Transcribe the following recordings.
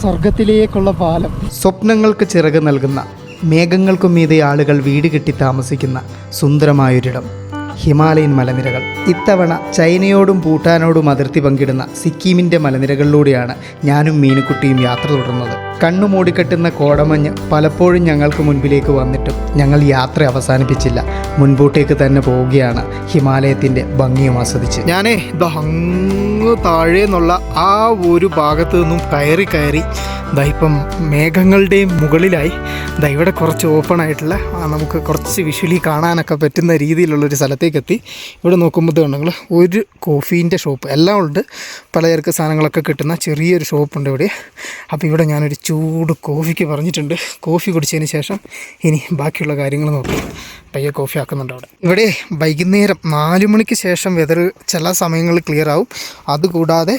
സ്വർഗത്തിലേക്കുള്ള പാലം. സ്വപ്നങ്ങൾക്ക് ചിറക് നൽകുന്ന മേഘങ്ങൾക്കും മീതെ ആളുകൾ വീട് കെട്ടി താമസിക്കുന്ന സുന്ദരമായൊരിടം. ഹിമാലയൻ മലനിരകൾ. ഇത്തവണ ചൈനയോടും ഭൂട്ടാനോടും അതിർത്തി പങ്കിടുന്ന സിക്കിമിന്റെ മലനിരകളിലൂടെയാണ് ഞാനും മീനുക്കുട്ടിയും യാത്ര തുടർന്നത്. കണ്ണു മൂടിക്കെട്ടുന്ന കോടമഞ്ഞ് പലപ്പോഴും ഞങ്ങൾക്ക് മുൻപിലേക്ക് വന്നിട്ടും ഞങ്ങൾ യാത്ര അവസാനിപ്പിച്ചില്ല. മുൻപോട്ടേക്ക് തന്നെ പോവുകയാണ് ഹിമാലയത്തിന്റെ ഭംഗിയും ആസ്വദിച്ച്. ഞാനേ അങ്ങ് താഴെ നിന്നുള്ള ആ ഒരു ഭാഗത്തു നിന്നും കയറി കയറി ദാ ഇപ്പം മേഘങ്ങളുടെയും മുകളിലായി. ദാ ഇവിടെ കുറച്ച് ഓപ്പൺ ആയിട്ടുള്ള നമുക്ക് കുറച്ച് വിഷ്വലി കാണാനൊക്കെ പറ്റുന്ന രീതിയിലുള്ളൊരു സ്ഥലത്തേക്ക് എത്തി ഇവിടെ നോക്കുമ്പോൾ നിങ്ങൾ ഒരു കോഫീന്റെ ഷോപ്പ്. എല്ലാം ഉണ്ട്. പലചരക്ക് സാധനങ്ങളൊക്കെ കിട്ടുന്ന ചെറിയൊരു ഷോപ്പുണ്ട് ഇവിടെ. അപ്പോൾ ഇവിടെ ഞാനൊരു ചൂട് കോഫിക്ക് പറഞ്ഞിട്ടുണ്ട്. കോഫി കുടിച്ചതിന് ശേഷം ഇനി ബാക്കിയുള്ള കാര്യങ്ങൾ നോക്കാം. പയ്യെ കോഫി ആക്കുന്നുണ്ട് അവിടെ. ഇവിടെ വൈകുന്നേരം നാല് മണിക്ക് ശേഷം വെതർ ചില സമയങ്ങളിൽ ക്ലിയർ ആവും. അതുകൂടാതെ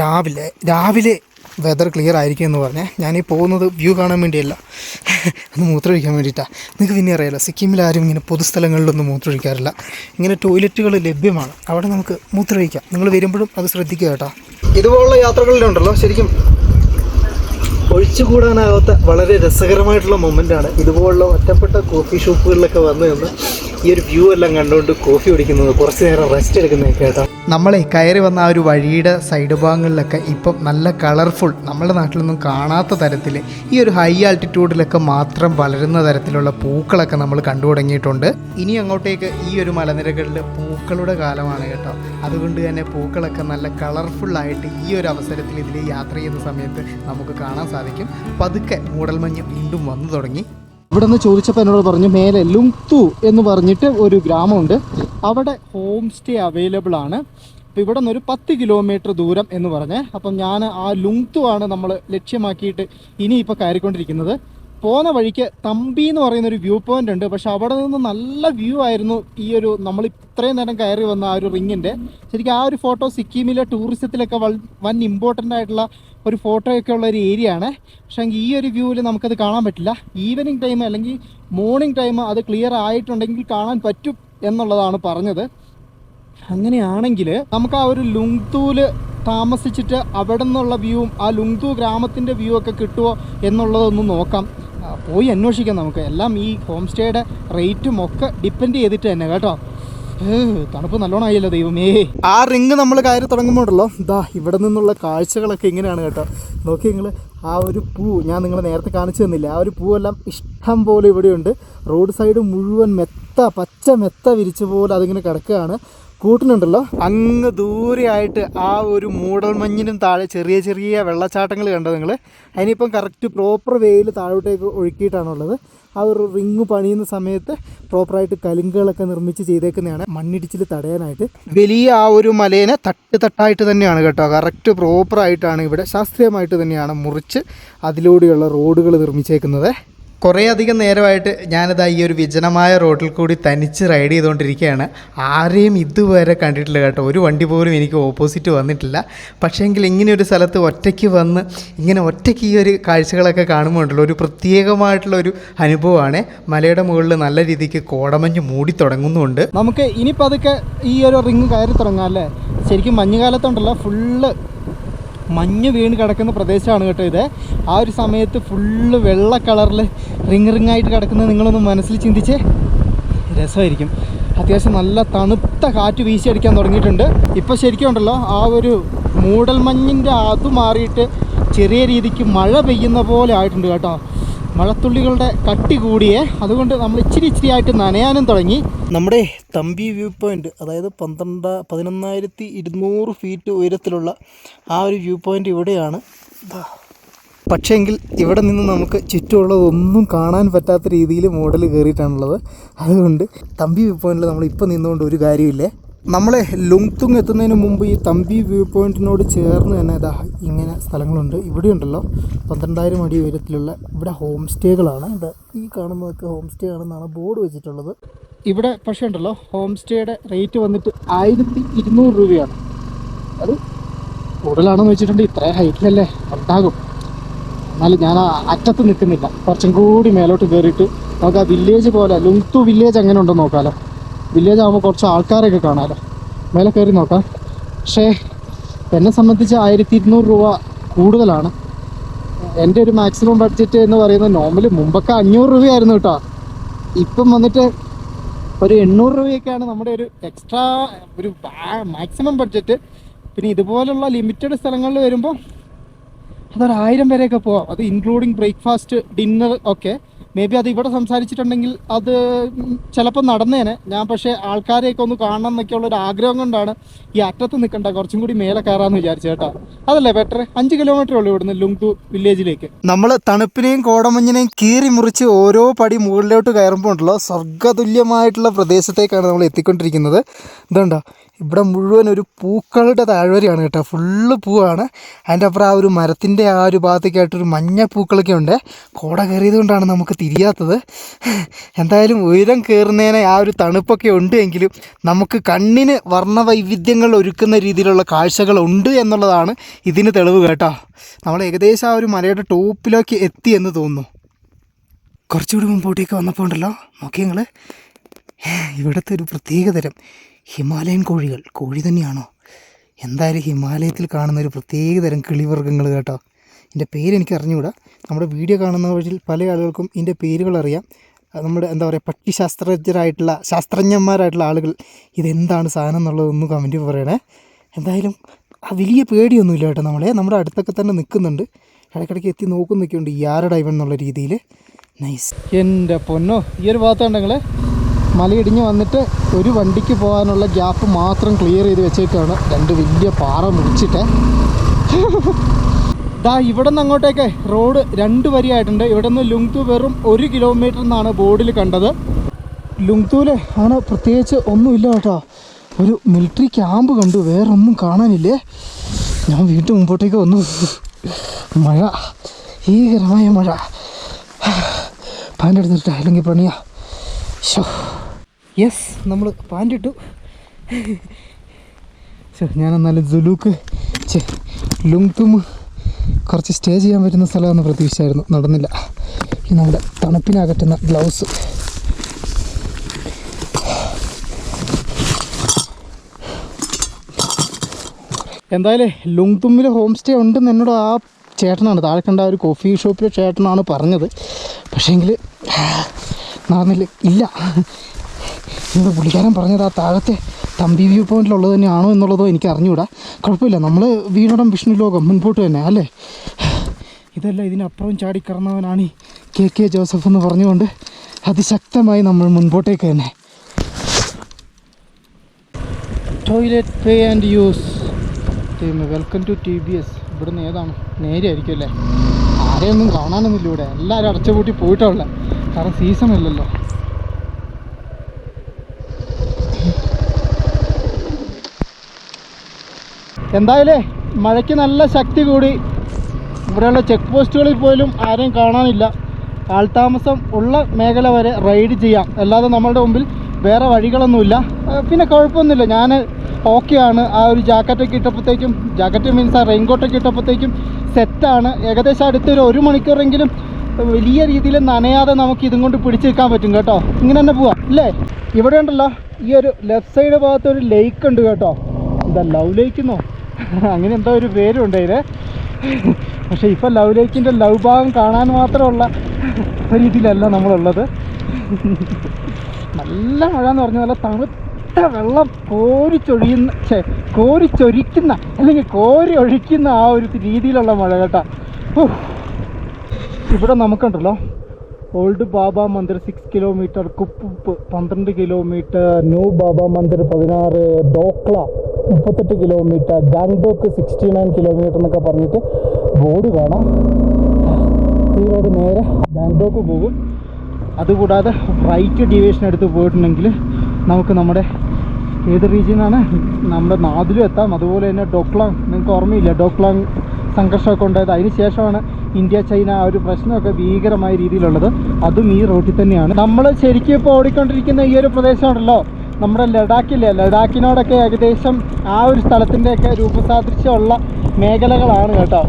രാവിലെ രാവിലെ വെതർ ക്ലിയർ ആയിരിക്കും എന്ന് പറഞ്ഞാൽ ഞാനീ പോകുന്നത് വ്യൂ കാണാൻ വേണ്ടിയല്ല. ഒന്ന് മൂത്രമൊഴിക്കാൻ വേണ്ടിയിട്ടാണ് നിങ്ങൾക്ക് പിന്നെ അറിയാലോ സിക്കിമിൽ ആരും ഇങ്ങനെ പൊതുസ്ഥലങ്ങളിലൊന്നും മൂത്രമൊഴിക്കാറില്ല. ഇങ്ങനെ ടോയ്ലറ്റുകൾ ലഭ്യമാണ്. അവിടെ നമുക്ക് മൂത്രമൊഴിക്കാം. നിങ്ങൾ വരുമ്പോഴും അത് ശ്രദ്ധിക്കുക കേട്ടോ. ഇതുപോലുള്ള യാത്രകളിലുണ്ടല്ലോ ശരിക്കും ഒഴിച്ചുകൂടാനാകാത്ത വളരെ രസകരമായിട്ടുള്ള മൊമെന്റാണ് ഇതുപോലുള്ള ഒറ്റപ്പെട്ട കോഫി ഷോപ്പുകളിലൊക്കെ വന്ന് നിന്ന് ഈ ഒരു വ്യൂ എല്ലാം കണ്ടുകൊണ്ട് കോഫി കുടിക്കുന്നത് കുറച്ച് നേരം റെസ്റ്റ് എടുക്കുന്നതൊക്കെ കേട്ടോ. നമ്മളെ കയറി വന്ന ആ ഒരു വഴിയുടെ സൈഡ് ഭാഗങ്ങളിലൊക്കെ ഇപ്പം നല്ല കളർഫുൾ നമ്മുടെ നാട്ടിലൊന്നും കാണാത്ത തരത്തിൽ ഈ ഒരു ഹൈ ആൾട്ടിറ്റ്യൂഡിലൊക്കെ മാത്രം വളരുന്ന തരത്തിലുള്ള പൂക്കളൊക്കെ നമ്മൾ കണ്ടു തുടങ്ങിയിട്ടുണ്ട്. ഇനി അങ്ങോട്ടേക്ക് ഈ ഒരു മലനിരകളിൽ പൂക്കളുടെ കാലമാണ് കേട്ടോ. അതുകൊണ്ട് തന്നെ പൂക്കളൊക്കെ നല്ല കളർഫുള്ളായിട്ട് ഈ ഒരു അവസരത്തിൽ ഇതിൽ യാത്ര ചെയ്യുന്ന സമയത്ത് നമുക്ക് കാണാൻ സാധിക്കും. പതുക്കെ മൂടൽമഞ്ഞ് വീണ്ടും വന്നു തുടങ്ങി. ഇവിടെ നിന്ന് ചോദിച്ചപ്പോൾ എന്നോട് പറഞ്ഞു മേലെ ലുങ്തു എന്ന് പറഞ്ഞിട്ട് ഒരു ഗ്രാമമുണ്ട്. അവിടെ ഹോം സ്റ്റേ അവൈലബിൾ ആണ്. അപ്പോൾ ഇവിടെ നിന്ന് ഒരു പത്ത് കിലോമീറ്റർ ദൂരം എന്ന് പറഞ്ഞ്. അപ്പം ഞാൻ ആ ലുങ്തു ആണ് നമ്മൾ ലക്ഷ്യമാക്കിയിട്ട് ഇനിയിപ്പോൾ കയറിക്കൊണ്ടിരിക്കുന്നത്. പോകുന്ന വഴിക്ക് തമ്പി എന്ന് പറയുന്ന ഒരു വ്യൂ പോയിന്റ് ഉണ്ട്. പക്ഷെ അവിടെ നിന്ന് നല്ല വ്യൂ ആയിരുന്നു ഈ ഒരു നമ്മൾ ഇത്രയും നേരം കയറി വന്ന ആ ഒരു റിങ്ങിന്റെ ശരിക്കും ആ ഒരു ഫോട്ടോ സിക്കിമിലെ ടൂറിസത്തിലൊക്കെ വൻ ഇമ്പോർട്ടന്റ് ആയിട്ടുള്ള ഒരു ഫോട്ടോയൊക്കെ ഉള്ള ഒരു ഏരിയ ആണ്. പക്ഷേ എങ്കിൽ ഈ ഒരു വ്യൂവിൽ നമുക്കത് കാണാൻ പറ്റില്ല. ഈവനിങ് ടൈം അല്ലെങ്കിൽ മോർണിംഗ് ടൈം അത് ക്ലിയർ ആയിട്ടുണ്ടെങ്കിൽ കാണാൻ പറ്റും എന്നുള്ളതാണ് പറഞ്ഞത്. അങ്ങനെയാണെങ്കിൽ നമുക്ക് ആ ഒരു ലുങ്തൂൽ താമസിച്ചിട്ട് അവിടെ നിന്നുള്ള വ്യൂവും ആ ലുങ്തു ഗ്രാമത്തിന്റെ വ്യൂ ഒക്കെ കിട്ടുമോ എന്നുള്ളതൊന്ന് നോക്കാം. പോയി അന്വേഷിക്കാം നമുക്ക്. എല്ലാം ഈ ഹോം സ്റ്റേയുടെ റേറ്റും ഒക്കെ ഡിപ്പെൻഡ് ചെയ്തിട്ട് തന്നെ കേട്ടോ. തണുപ്പ് നല്ലോണം ദൈവമേ. ആ റിങ് നമ്മൾ കയറി തുടങ്ങുമ്പോഴല്ലോ ഇതാ ഇവിടെ നിന്നുള്ള കാഴ്ചകളൊക്കെ ഇങ്ങനെയാണ് കേട്ടോ. നോക്കി നിങ്ങൾ ആ ഒരു പൂ ഞാൻ നിങ്ങളെ നേരത്തെ കാണിച്ചു തന്നില്ല? ആ ഒരു പൂവെല്ലാം ഇഷ്ടം പോലെ ഇവിടെയുണ്ട്. റോഡ് സൈഡ് മുഴുവൻ മെത്ത പച്ച മെത്ത വിരിച്ച പോലെ അതിങ്ങനെ കിടക്കുകയാണ്. കൂട്ടിനുണ്ടല്ലോ അങ്ങ് ദൂരെയായിട്ട് ആ ഒരു മൂടൽമഞ്ഞിനും താഴെ ചെറിയ ചെറിയ വെള്ളച്ചാട്ടങ്ങൾ കണ്ടോ നിങ്ങൾ അതിനിപ്പം കറക്റ്റ് പ്രോപ്പർ വേയിൽ താഴോട്ടേക്ക് ഒഴുക്കിയിട്ടാണുള്ളത്. ആ ഒരു റിങ് പണിയുന്ന സമയത്ത് പ്രോപ്പറായിട്ട് കലുങ്കുകളൊക്കെ നിർമ്മിച്ച് ചെയ്തേക്കുന്നതാണ്. മണ്ണിടിച്ചിൽ തടയാനായിട്ട്. വലിയ ആ ഒരു മലേനെ തട്ട് തട്ടായിട്ട് തന്നെയാണ് കേട്ടോ. കറക്റ്റ് പ്രോപ്പറായിട്ടാണ് ഇവിടെ ശാസ്ത്രീയമായിട്ട് തന്നെയാണ് മുറിച്ച് അതിലൂടെയുള്ള റോഡുകൾ നിർമ്മിച്ചേക്കുന്നത്. കുറേ അധികം നേരമായിട്ട് ഞാനിതാ ഈ ഒരു വിജനമായ റോഡിൽ കൂടി തനിച്ച് റൈഡ് ചെയ്തുകൊണ്ടിരിക്കുകയാണ്. ആരെയും ഇതുവരെ കണ്ടിട്ടില്ല കേട്ടോ. ഒരു വണ്ടി പോലും എനിക്ക് ഓപ്പോസിറ്റ് വന്നിട്ടില്ല. പക്ഷേങ്കിൽ ഇങ്ങനെ ഒരു സ്ഥലത്ത് ഒറ്റയ്ക്ക് വന്ന് ഇങ്ങനെ ഒറ്റയ്ക്ക് ഈ ഒരു കാഴ്ചകളൊക്കെ കാണുമ്പോൾ ഉണ്ടല്ലോ ഒരു പ്രത്യേകമായിട്ടുള്ള ഒരു അനുഭവമാണ്. മലയുടെ മുകളിൽ നല്ല രീതിക്ക് കോടമഞ്ഞ് മൂടി തുടങ്ങുന്നുണ്ട്. നമുക്ക് ഇനി പതുക്കെ ഈ ഒരു റിങ് കയറി തുടങ്ങാം അല്ലേ? ശരിക്കും മഞ്ഞുകാലത്തുണ്ടല്ലോ. ഫുള്ള് മഞ്ഞ് വീണ് കിടക്കുന്ന പ്രദേശമാണ് കേട്ടോ ഇത്. ആ ഒരു സമയത്ത് ഫുള്ള് വെള്ള കളറിൽ റിങ് റിങ് ആയിട്ട് കിടക്കുന്നത് നിങ്ങളൊന്ന് മനസ്സിൽ ചിന്തിച്ച്. രസമായിരിക്കും. അത്യാവശ്യം നല്ല തണുത്ത കാറ്റ് വീശിയടിക്കാൻ തുടങ്ങിയിട്ടുണ്ട്. ഇപ്പോൾ ശരിക്കും ഉണ്ടല്ലോ ആ ഒരു മൂടൽ മഞ്ഞിന്റെ അത് മാറിയിട്ട് ചെറിയ രീതിക്ക് മഴ പെയ്യുന്ന പോലെ ആയിട്ടുണ്ട് കേട്ടോ. മഴത്തുള്ളികളുടെ കട്ടി കൂടിയേ. അതുകൊണ്ട് നമ്മൾ ഇച്ചിരി ഇച്ചിരി ആയിട്ട് നനയാനും തുടങ്ങി. നമ്മുടെ തമ്പി വ്യൂ പോയിന്റ് അതായത് പന്ത്രണ്ട് പതിനൊന്നായിരത്തി ഇരുന്നൂറ് ഫീറ്റ് ഉയരത്തിലുള്ള ആ ഒരു വ്യൂ പോയിന്റ് ഇവിടെയാണ്. പക്ഷേങ്കിൽ ഇവിടെ നിന്ന് നമുക്ക് ചുറ്റുമുള്ളതൊന്നും കാണാൻ പറ്റാത്ത രീതിയിൽ മോഡൽ കയറിയിട്ടാണുള്ളത്. അതുകൊണ്ട് തമ്പി വ്യൂ പോയിന്റിൽ നമ്മൾ ഇപ്പോൾ നിന്നുകൊണ്ട് ഒരു കാര്യമില്ലേ നമ്മളെ ലുങ്തുങ് എത്തുന്നതിന് മുമ്പ് ഈ തമ്പി വ്യൂ പോയിന്റിനോട് ചേർന്ന് തന്നെ ഇതാ ഇങ്ങനെ സ്ഥലങ്ങളുണ്ട്. ഇവിടെ ഉണ്ടല്ലോ. പന്ത്രണ്ടായിരം അടി ഉയരത്തിലുള്ള ഇവിടെ ഹോം സ്റ്റേകളാണ്. ഇവിടെ ഈ കാണുന്നതൊക്കെ ഹോം സ്റ്റേ ആണെന്നാണ് ബോർഡ് വെച്ചിട്ടുള്ളത്. ഇവിടെ പക്ഷേ ഉണ്ടല്ലോ ഹോം സ്റ്റേയുടെ റേറ്റ് വന്നിട്ട് ആയിരത്തി ഇരുന്നൂറ് രൂപയാണ്. അത് കൂടുതലാണെന്ന് വെച്ചിട്ടുണ്ടെങ്കിൽ ഇത്ര ഹൈറ്റിലല്ലേ ഉണ്ടാകും. എന്നാലും ഞാൻ ആ അറ്റത്ത് നിൽക്കുന്നില്ല. കുറച്ചും കൂടി മേലോട്ട് കയറിയിട്ട് നമുക്ക് ആ വില്ലേജ് പോലെ ലുങ്തു വില്ലേജ് എങ്ങനെ ഉണ്ടെന്ന് നോക്കാമല്ലോ വില്ലേജ് ആകുമ്പോൾ കുറച്ച് ആൾക്കാരൊക്കെ കാണാമല്ലോ മേലെ കയറി നോക്കാം. പക്ഷേ എന്നെ സംബന്ധിച്ച് ആയിരത്തി ഇരുന്നൂറ് രൂപ കൂടുതലാണ്. എന്റെ ഒരു മാക്സിമം ബഡ്ജറ്റ് എന്ന് പറയുന്നത് നോർമലി മുമ്പൊക്കെ അഞ്ഞൂറ് രൂപയായിരുന്നു കേട്ടോ. ഇപ്പം വന്നിട്ട് ഒരു എണ്ണൂറ് രൂപയൊക്കെയാണ് നമ്മുടെ ഒരു എക്സ്ട്രാ ഒരു മാക്സിമം ബഡ്ജറ്റ് പിന്നെ ഇതുപോലുള്ള ലിമിറ്റഡ് സ്ഥലങ്ങളിൽ വരുമ്പോൾ അതൊരായിരം വരെയൊക്കെ പോവാം. അത് ഇൻക്ലൂഡിങ് ബ്രേക്ക്ഫാസ്റ്റ് ഡിന്നർ ഒക്കെ. മേ ബി അത് ഇവിടെ സംസാരിച്ചിട്ടുണ്ടെങ്കിൽ അത് ചിലപ്പോൾ നടന്നേനെ. ഞാൻ പക്ഷേ ആൾക്കാരെയൊക്കെ ഒന്ന് കാണണം എന്നൊക്കെയുള്ള ഒരു ആഗ്രഹം കൊണ്ടാണ് ഈ അറ്റത്ത് നിൽക്കണ്ട കുറച്ചും കൂടി മേലെ കയറാമെന്ന് വിചാരിച്ചു കേട്ടോ. അതല്ലേ ബെറ്റർ അഞ്ച് കിലോമീറ്റർ ഉള്ളൂ ഇവിടുന്ന് ലുങ്തു വില്ലേജിലേക്ക് നമ്മൾ തണുപ്പിനെയും കോടമഞ്ഞിനെയും കീറി മുറിച്ച് ഓരോ പടി മുകളിലോട്ട് കയറുമ്പോൾ ഉണ്ടല്ലോ സ്വർഗതുല്യമായിട്ടുള്ള പ്രദേശത്തേക്കാണ് നമ്മൾ എത്തിക്കൊണ്ടിരിക്കുന്നത്. ഇതുണ്ടോ? ഇവിടെ മുഴുവൻ ഒരു പൂക്കളുടെ താഴ്വരയാണ് കേട്ടോ. ഫുള്ള് പൂവാണ്. അതിന്റെ അപ്പുറം ആ ഒരു മരത്തിന്റെ ആ ഒരു ഭാഗത്തേക്കായിട്ടൊരു മഞ്ഞ പൂക്കളൊക്കെ ഉണ്ട്. കോട കയറിയത് കൊണ്ടാണ് നമുക്ക് തിരിയാത്തത്. എന്തായാലും ഉയരം കയറുന്നതിന് ആ ഒരു തണുപ്പൊക്കെ ഉണ്ട് എങ്കിലും നമുക്ക് കണ്ണിന് വർണവൈവിധ്യങ്ങൾ ഒരുക്കുന്ന രീതിയിലുള്ള കാഴ്ചകൾ ഉണ്ട് എന്നുള്ളതാണ് ഇതിന് തെളിവ് കേട്ടോ. നമ്മൾ ഏകദേശം ആ ഒരു മലയുടെ ടോപ്പിലേക്ക് എത്തി എന്ന് തോന്നുന്നു. കുറച്ചുകൂടി മുമ്പോട്ടേക്ക് വന്നപ്പോൾ ഉണ്ടല്ലോ. നോക്കി നിങ്ങൾ ഇവിടുത്തെ ഒരു പ്രത്യേക തരം ഹിമാലയൻ കോഴികൾ കോഴി തന്നെയാണോ? എന്തായാലും ഹിമാലയത്തിൽ കാണുന്ന ഒരു പ്രത്യേക തരം കിളിവർഗങ്ങൾ കേട്ടോ. ഇതിന്റെ പേര് എനിക്ക് അറിഞ്ഞുകൂടാ. നമ്മുടെ വീഡിയോ കാണുന്ന വഴിയിൽ പല ആളുകൾക്കും ഇതിന്റെ പേരുകൾ അറിയാം. നമ്മുടെ എന്താ പറയുക പക്ഷിശാസ്ത്രജ്ഞരായിട്ടുള്ള ശാസ്ത്രജ്ഞന്മാരായിട്ടുള്ള ആളുകൾ ഇതെന്താണ് സാധനം എന്നുള്ളതൊന്ന് കമന്റ് പറയണേ. എന്തായാലും ആ വലിയ പേടിയൊന്നുമില്ല കേട്ടോ നമ്മളെ. നമ്മുടെ അടുത്തൊക്കെ തന്നെ നിൽക്കുന്നുണ്ട്. ഇടയ്ക്കിടയ്ക്ക് എത്തി നോക്കുന്നൊക്കെയുണ്ട് ഈ ആരുടെ ഇവൻ എന്നുള്ള രീതിയിൽ. നൈസ് എന്റെ പൊന്നോ ഈ ഒരു ഭാഗത്തുണ്ടെങ്കിൽ മലയിടിഞ്ഞ് വന്നിട്ട് ഒരു വണ്ടിക്ക് പോകാനുള്ള ഗ്യാപ്പ് മാത്രം ക്ലിയർ ചെയ്ത് വെച്ചേക്കാണ്. രണ്ട് വലിയ പാറ മുടിച്ചിട്ട് ദാ ഇവിടെ നിന്ന് അങ്ങോട്ടേക്ക് റോഡ് രണ്ട് വരിയായിട്ടുണ്ട്. ഇവിടെ നിന്ന് ലുങ്തു വെറും ഒരു കിലോമീറ്റർ എന്നാണ് ബോർഡിൽ കണ്ടത്. ലുങ്തുവിൽ അങ്ങനെ പ്രത്യേകിച്ച് ഒന്നുമില്ല കേട്ടോ. ഒരു മിലിറ്ററി ക്യാമ്പ് കണ്ടു. വേറെ ഒന്നും കാണാനില്ലേ? ഞാൻ വീണ്ടും മുമ്പോട്ടേക്ക് വന്നു. മഴ. ഭീകരമായ മഴ. പാന്റെ എടുത്തിട്ട് അല്ലെങ്കിൽ പണിയാ. ഷോ യെസ് നമ്മൾ പാന്റ് ഇട്ടു ഞാനെന്നാലും ജുലൂക്ക് ലുങ്തും കുറച്ച് സ്റ്റേ ചെയ്യാൻ പറ്റുന്ന സ്ഥലമെന്ന് പ്രതീക്ഷിച്ചായിരുന്നു. നടന്നില്ല. ഈ നമ്മുടെ തണുപ്പിനകറ്റുന്ന ഗ്ലൗസ് എന്തായാലും ലുങ്തുമ്മിൽ ഹോം സ്റ്റേ ഉണ്ടെന്ന് എന്നോട് ആ ചേട്ടനാണ്. താഴെ കണ്ട ഒരു കോഫി ഷോപ്പിലെ ചേട്ടനാണ് പറഞ്ഞത്. പക്ഷേങ്കിൽ നടന്നില്ല. ഇല്ല. ഇവിടെ പുള്ളിക്കാരൻ പറഞ്ഞത് ആ താഴത്തെ തമ്പി വ്യൂ പോയിന്റിലുള്ളത് തന്നെയാണോ എന്നുള്ളതോ എനിക്ക് അറിഞ്ഞുകൂടാ കുഴപ്പമില്ല. നമ്മൾ വീണടം വിഷ്ണു ലോകം മുൻപോട്ട് തന്നെ അല്ലേ? ഇതല്ല ഇതിനപ്പുറം ചാടിക്കറന്നവനാണ് ഈ കെ കെ ജോസഫ് എന്ന് പറഞ്ഞുകൊണ്ട് അതിശക്തമായി നമ്മൾ മുൻപോട്ടേക്ക് തന്നെ. Toilet pay and use welcome to T B S ഇവിടുന്ന് ഏതാണ്? നേരെ ആയിരിക്കും അല്ലേ? ആരെയൊന്നും കാണാനൊന്നുമില്ല ഇവിടെ. എല്ലാവരും അടച്ചുപൂട്ടി പോയിട്ടുള്ള കാരണം സീസൺ ഇല്ലല്ലോ. എന്തായാലേ മഴയ്ക്ക് നല്ല ശക്തി കൂടി. ഇവിടെയുള്ള ചെക്ക് പോസ്റ്റുകളിൽ പോലും ആരെയും കാണാനില്ല. ആൾതാമസം ഉള്ള മേഖല വരെ റൈഡ് ചെയ്യാം. അല്ലാതെ നമ്മളുടെ മുമ്പിൽ വേറെ വഴികളൊന്നുമില്ല. പിന്നെ കുഴപ്പമൊന്നുമില്ല. ഞാൻ ഓക്കെയാണ് ആ ഒരു ജാക്കറ്റൊക്കെ ഇട്ടപ്പോഴത്തേക്കും ജാക്കറ്റ് മീൻസ് ആ റെയിൻകോട്ടൊക്കെ ഇട്ടപ്പോഴത്തേക്കും സെറ്റാണ് ഏകദേശം അടുത്തൊരു ഒരു മണിക്കൂറെങ്കിലും വലിയ രീതിയിൽ നനയാതെ നമുക്ക് ഇതും കൊണ്ട് പിടിച്ചു നിൽക്കാൻ പറ്റും കേട്ടോ. ഇങ്ങനെ തന്നെ പോവാം അല്ലേ? ഇവിടെ ഉണ്ടല്ലോ ഈ ഒരു ലെഫ്റ്റ് സൈഡ് ഭാഗത്ത് ഒരു ലേക്ക് ഉണ്ട് കേട്ടോ. എന്താ ലവ് ലേക്കെന്നോ അങ്ങനെ എന്തോ ഒരു പേരുണ്ട് അതിന്. പക്ഷേ ഇപ്പം ലവ് ലേക്കിന്റെ ലവ് ഭാഗം കാണാൻ മാത്രമുള്ള രീതിയിലല്ല നമ്മളുള്ളത്. നല്ല മഴ എന്ന് പറഞ്ഞ നല്ല തണുത്ത വെള്ളം കോരിച്ചൊഴിയുന്ന ഛേ കോരിച്ചൊരിക്കുന്ന അല്ലെങ്കിൽ കോരി ഒഴിക്കുന്ന ആ ഒരു രീതിയിലുള്ള മഴ കേട്ടോ. ഇവിടെ നമുക്കുണ്ടല്ലോ. Old Baba Mandir six kilometre കുപ്പുപ്പ് പന്ത്രണ്ട് കിലോമീറ്റർ ന്യൂ ബാബ മന്ദിർ പതിനാറ് ഡോക്ല മുപ്പത്തെട്ട് kilometre Gangtok sixty nine kilometre എന്നൊക്കെ പറഞ്ഞിട്ട് ബോർഡ് കാണാം. ഈ റോഡ് നേരെ ഗാംഗ്ടോക്ക് പോകും. അതുകൂടാതെ റൈറ്റ് ഡീവിയേഷൻ എടുത്ത് പോയിട്ടുണ്ടെങ്കിൽ നമുക്ക് നമ്മുടെ ഏത് റീജിയനാണ് നമ്മുടെ നാദിലും എത്താം. അതുപോലെ തന്നെ ഡോക്ലാങ് നിങ്ങൾക്ക് ഓർമ്മയില്ല? ഡോക്ലാങ് സംഘർഷമൊക്കെ ഉണ്ടായത്. അതിന് ശേഷമാണ് ഇന്ത്യ ചൈന ആ ഒരു പ്രശ്നമൊക്കെ ഭീകരമായ രീതിയിലുള്ളത് അതും ഈ റോട്ടിൽ തന്നെയാണ്. നമ്മൾ ശരിക്കും ഇപ്പോൾ ഓടിക്കൊണ്ടിരിക്കുന്ന ഈ ഒരു പ്രദേശമാണല്ലോ. നമ്മുടെ ലഡാക്കില്ലേ? ലഡാക്കിനോടൊക്കെ ഏകദേശം ആ ഒരു സ്ഥലത്തിന്റെയൊക്കെ രൂപസാദൃശ്യമുള്ള മേഖലകളാണ് കേട്ടോ.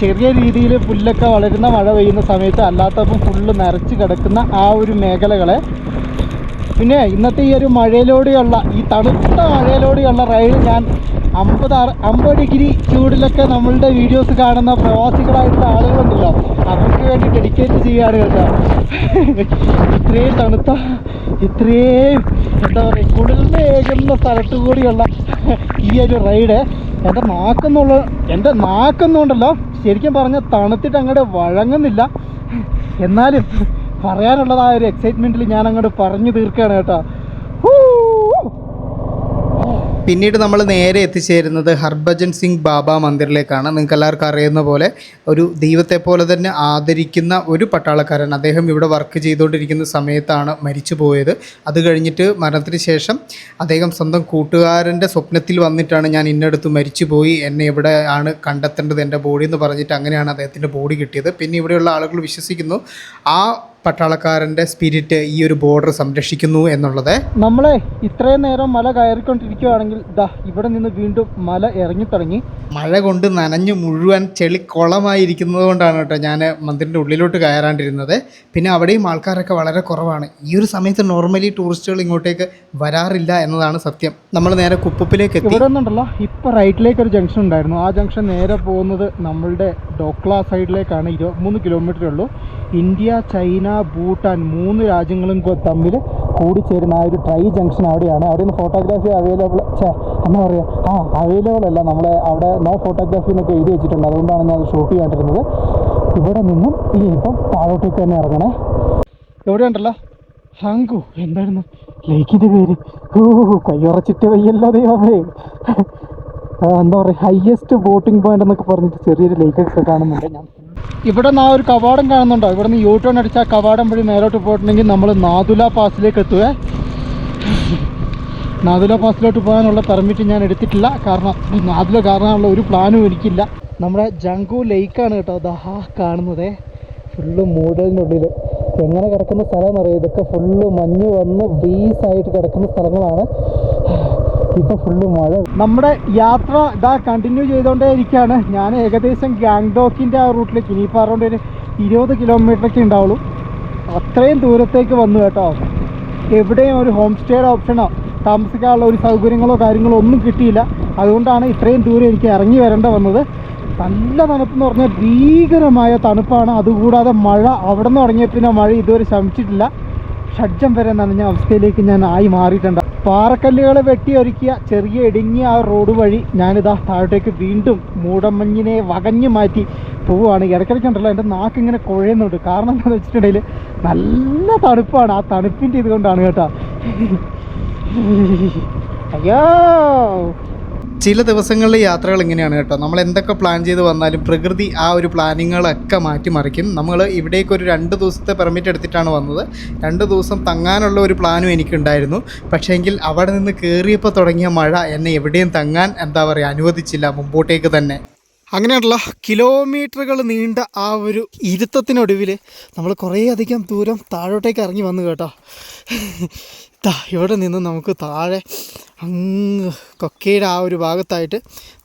ചെറിയ രീതിയിൽ പുല്ലൊക്കെ വളരുന്ന മഴ പെയ്യുന്ന സമയത്ത് അല്ലാത്തപ്പം ഫുള്ള് നിറച്ച് കിടക്കുന്ന ആ ഒരു മേഖലകളെ. പിന്നെ ഇന്നത്തെ ഈ ഒരു മഴയിലൂടെയുള്ള ഈ തണുത്ത മഴയിലൂടെയുള്ള റൈഡ് ഞാൻ അമ്പത് അമ്പത് ഡിഗ്രി ചൂടിലൊക്കെ നമ്മളുടെ വീഡിയോസ് കാണുന്ന പ്രവാസികളായിട്ടുള്ള ആളുകളുണ്ടല്ലോ. അവർക്ക് വേണ്ടി ഡെഡിക്കേറ്റ് ചെയ്യുകയാണ് കേട്ടോ. ഇത്രയും തണുത്ത ഇത്രയും എന്താ പറയുക കുളിർമയേകുന്ന സ്ഥലത്തു കൂടിയുള്ള ഈ ഒരു റൈഡ് എന്റെ നാക്കെന്നുള്ള എന്റെ നാക്കെന്നുണ്ടല്ലോ. ശരിക്കും പറഞ്ഞാൽ തണുത്തിട്ട് അങ്ങോട്ട് വഴങ്ങുന്നില്ല. എന്നാലും പറയാനുള്ളത് ആ ഒരു എക്സൈറ്റ്മെന്റിൽ ഞാൻ അങ്ങോട്ട് പറഞ്ഞു തീർക്കുകയാണ് കേട്ടോ! പിന്നീട് നമ്മൾ നേരെ എത്തിച്ചേരുന്നത് ഹർഭജൻ സിംഗ് ബാബ മന്ദിറിലേക്കാണ്. നിങ്ങൾക്ക് എല്ലാവർക്കും അറിയുന്ന പോലെ ഒരു ദൈവത്തെ പോലെ തന്നെ ആദരിക്കുന്ന ഒരു പട്ടാളക്കാരൻ അദ്ദേഹം ഇവിടെ വർക്ക് ചെയ്തുകൊണ്ടിരിക്കുന്ന സമയത്താണ് മരിച്ചു പോയത്. അത് കഴിഞ്ഞിട്ട് മരണത്തിന് ശേഷം അദ്ദേഹം സ്വന്തം കൂട്ടുകാരന്റെ സ്വപ്നത്തിൽ വന്നിട്ടാണ് ഞാൻ ഇന്നടുത്ത് മരിച്ചു പോയി. എന്നെ ഇവിടെ ആണ് കണ്ടെത്തേണ്ടത് എന്റെ ബോഡി എന്ന് പറഞ്ഞിട്ട് അങ്ങനെയാണ് അദ്ദേഹത്തിന്റെ ബോഡി കിട്ടിയത്. പിന്നെ ഇവിടെയുള്ള ആളുകൾ വിശ്വസിക്കുന്നു. ആ പട്ടാളക്കാരന്റെ സ്പിരിറ്റ് ഈ ഒരു ബോർഡർ സംരക്ഷിക്കുന്നു എന്നുള്ളത്. നമ്മളെ ഇത്രയും നേരം മല കയറിക്കൊണ്ടിരിക്കുകയാണെങ്കിൽ ദാ ഇവിടെ നിന്ന് വീണ്ടും മല ഇറങ്ങി തുടങ്ങി മഴ കൊണ്ട് നനഞ്ഞു മുഴുവൻ ചെളി കുളമായിരിക്കുന്നത് കൊണ്ടാണ് കേട്ടോ ഞാൻ മന്ദിറിന്റെ ഉള്ളിലോട്ട് കയറാണ്ടിരുന്നത്. പിന്നെ അവിടെയും ആൾക്കാരൊക്കെ വളരെ കുറവാണ്. ഈ ഒരു സമയത്ത് നോർമലി ടൂറിസ്റ്റുകൾ ഇങ്ങോട്ടേക്ക് വരാറില്ല എന്നതാണ് സത്യം. നമ്മൾ നേരെ കുപ്പപ്പിലേക്ക് എത്തി. ഇവിടെ ഒന്നുണ്ടല്ലോ ഇപ്പോൾ റൈറ്റിലേക്ക് ഒരു ജംഗ്ഷൻ ഉണ്ടായിരുന്നു. ആ ജംഗ്ഷൻ നേരെ പോകുന്നത് നമ്മളുടെ ഡോക്ലാ സൈഡിലേക്കാണ് ഇരുപത്തിമൂന്ന് കിലോമീറ്ററേ ഉള്ളൂ. ഇന്ത്യ ചൈന ഭൂട്ടാൻ മൂന്ന് രാജ്യങ്ങളും തമ്മിൽ കൂടിച്ചേരുന്ന ആ ഒരു ട്രൈ ജംഗ്ഷൻ അവിടെയാണ്. അവിടെ നിന്ന് ഫോട്ടോഗ്രാഫി അവൈലബിൾ എന്താ പറയുക ആ അവൈലബിൾ അല്ല. നമ്മളെ അവിടെ നോ ഫോട്ടോഗ്രാഫി എന്നൊക്കെ എഴുതി വെച്ചിട്ടുണ്ട്. അതുകൊണ്ടാണ് ഞാൻ ഷൂട്ട് ചെയ്യാണ്ടിരുന്നത്. ഇവിടെ നിന്നും ഈ ഇപ്പം താഴോട്ടേക്ക് തന്നെ ഇറങ്ങണേ. എവിടെ ഉണ്ടല്ലോ ഹങ്കു എന്തായിരുന്നു? ലേക്കിന്റെ പേര്. ഓ കയ്യുറച്ചിട്ട് വയ്യല്ലോ ദൈവമേ. എന്താ പറയുക ഹയസ്റ്റ് ബോട്ടിംഗ് പോയിന്റ് എന്നൊക്കെ പറഞ്ഞിട്ട് ചെറിയൊരു ലേക്കൊക്കെ കാണുന്നുണ്ട് ഞാൻ. ഇവിടെ നിന്ന് ആ ഒരു കവാടം കാണുന്നുണ്ടോ? ഇവിടെ നിന്ന് യൂ ടേൺ അടിച്ച ആ കവാടം വഴി മേലോട്ട് പോയിട്ടുണ്ടെങ്കിൽ നമ്മൾ നാദുല പാസിലേക്ക് എത്തുവേ. നാദുല പാസിലോട്ട് പോകാനുള്ള പെർമിറ്റ് ഞാൻ എടുത്തിട്ടില്ല. കാരണം നാദുല കയറാനുള്ള ഒരു പ്ലാനും എനിക്കില്ല. നമ്മുടെ ജങ്കു ലേക്കാണ് കേട്ടോ ദാ കാണുന്നത്. ഫുള്ള് മൂടലിന്റെ ഉള്ളിൽ എങ്ങനെ കിടക്കുന്ന സ്ഥലം എന്നറിയാം? ഇതൊക്കെ ഫുള്ള് മഞ്ഞ് വന്ന് ബീസായിട്ട് കിടക്കുന്ന സ്ഥലങ്ങളാണ്. ഇപ്പൊ ഫുള്ള് മഴ നമ്മുടെ യാത്ര ഇതാ കണ്ടിന്യൂ ചെയ്തോണ്ടേ ഇരിക്കുകയാണ് ഞാൻ ഏകദേശം ഗാംഗ്ടോക്കിന്റെ ആ റൂട്ടിലേക്ക് ഇനിയിപ്പോൾ അറൗണ്ട് ഒരു ഇരുപത് കിലോമീറ്ററൊക്കെ ഉണ്ടാവുള്ളൂ. അത്രയും ദൂരത്തേക്ക് വന്നു കേട്ടോ. എവിടെയും ഒരു ഹോം സ്റ്റേയുടെ ഓപ്ഷനോ താമസിക്കാനുള്ള ഒരു സൗകര്യങ്ങളോ കാര്യങ്ങളോ ഒന്നും കിട്ടിയില്ല. അതുകൊണ്ടാണ് ഇത്രയും ദൂരം എനിക്ക് ഇറങ്ങി വരേണ്ട വന്നത്. നല്ല തണുപ്പെന്ന് പറഞ്ഞാൽ ഭീകരമായ തണുപ്പാണ്. അതുകൂടാതെ മഴ അവിടെ നിന്ന് തുടങ്ങിയ പിന്നെ മഴ ഇതുവരെ ശമിച്ചിട്ടില്ല. ഷഡ്ജം വരെ നനഞ്ഞ അവസ്ഥയിലേക്ക് ഞാൻ ആയി മാറിയിട്ടുണ്ട്. പാറക്കല്ലുകൾ വെട്ടിയൊരുക്കിയ ചെറിയ ഇടുങ്ങിയ ആ റോഡ് വഴി ഞാനിതാ താഴോട്ടേക്ക് വീണ്ടും മൂടമഞ്ഞിനെ വകഞ്ഞു മാറ്റി പോവുകയാണ്. ഇടയ്ക്കിടയ്ക്കുണ്ടല്ലോ എന്റെ നാക്ക് ഇങ്ങനെ കുഴയുന്നുണ്ട്. കാരണം എന്താണെന്ന് വെച്ചിട്ടുണ്ടെങ്കിൽ നല്ല തണുപ്പാണ്. ആ തണുപ്പിന്റെ ഇതുകൊണ്ടാണ് കേട്ടോ. അയ്യോ! ചില ദിവസങ്ങളിലെ യാത്രകൾ ഇങ്ങനെയാണ് കേട്ടോ. നമ്മൾ എന്തൊക്കെ പ്ലാൻ ചെയ്ത് വന്നാലും പ്രകൃതി ആ ഒരു പ്ലാനിങ്ങുകളൊക്കെ മാറ്റിമറിക്കും. നമ്മൾ ഇവിടേക്ക് ഒരു രണ്ട് ദിവസത്തെ പെർമിറ്റ് എടുത്തിട്ടാണ് വന്നത്. രണ്ട് ദിവസം തങ്ങാനുള്ള ഒരു പ്ലാനും എനിക്കുണ്ടായിരുന്നു. പക്ഷേങ്കിൽ അവിടെ നിന്ന് കയറിയപ്പോൾ തുടങ്ങിയ മഴ എന്നെ എവിടെയും തങ്ങാൻ എന്താ പറയുക അനുവദിച്ചില്ല മുമ്പോട്ടേക്ക് തന്നെ. അങ്ങനെയുള്ള കിലോമീറ്ററുകൾ നീണ്ട ആ ഒരു ഇരുത്തത്തിനൊടുവിൽ നമ്മൾ കുറേയധികം ദൂരം താഴോട്ടേക്ക് ഇറങ്ങി വന്നു കേട്ടോ. ദാ ഇവിടെ നിന്ന് നമുക്ക് താഴെ അങ്ങ് കൊക്കയുടെ ആ ഒരു ഭാഗത്തായിട്ട്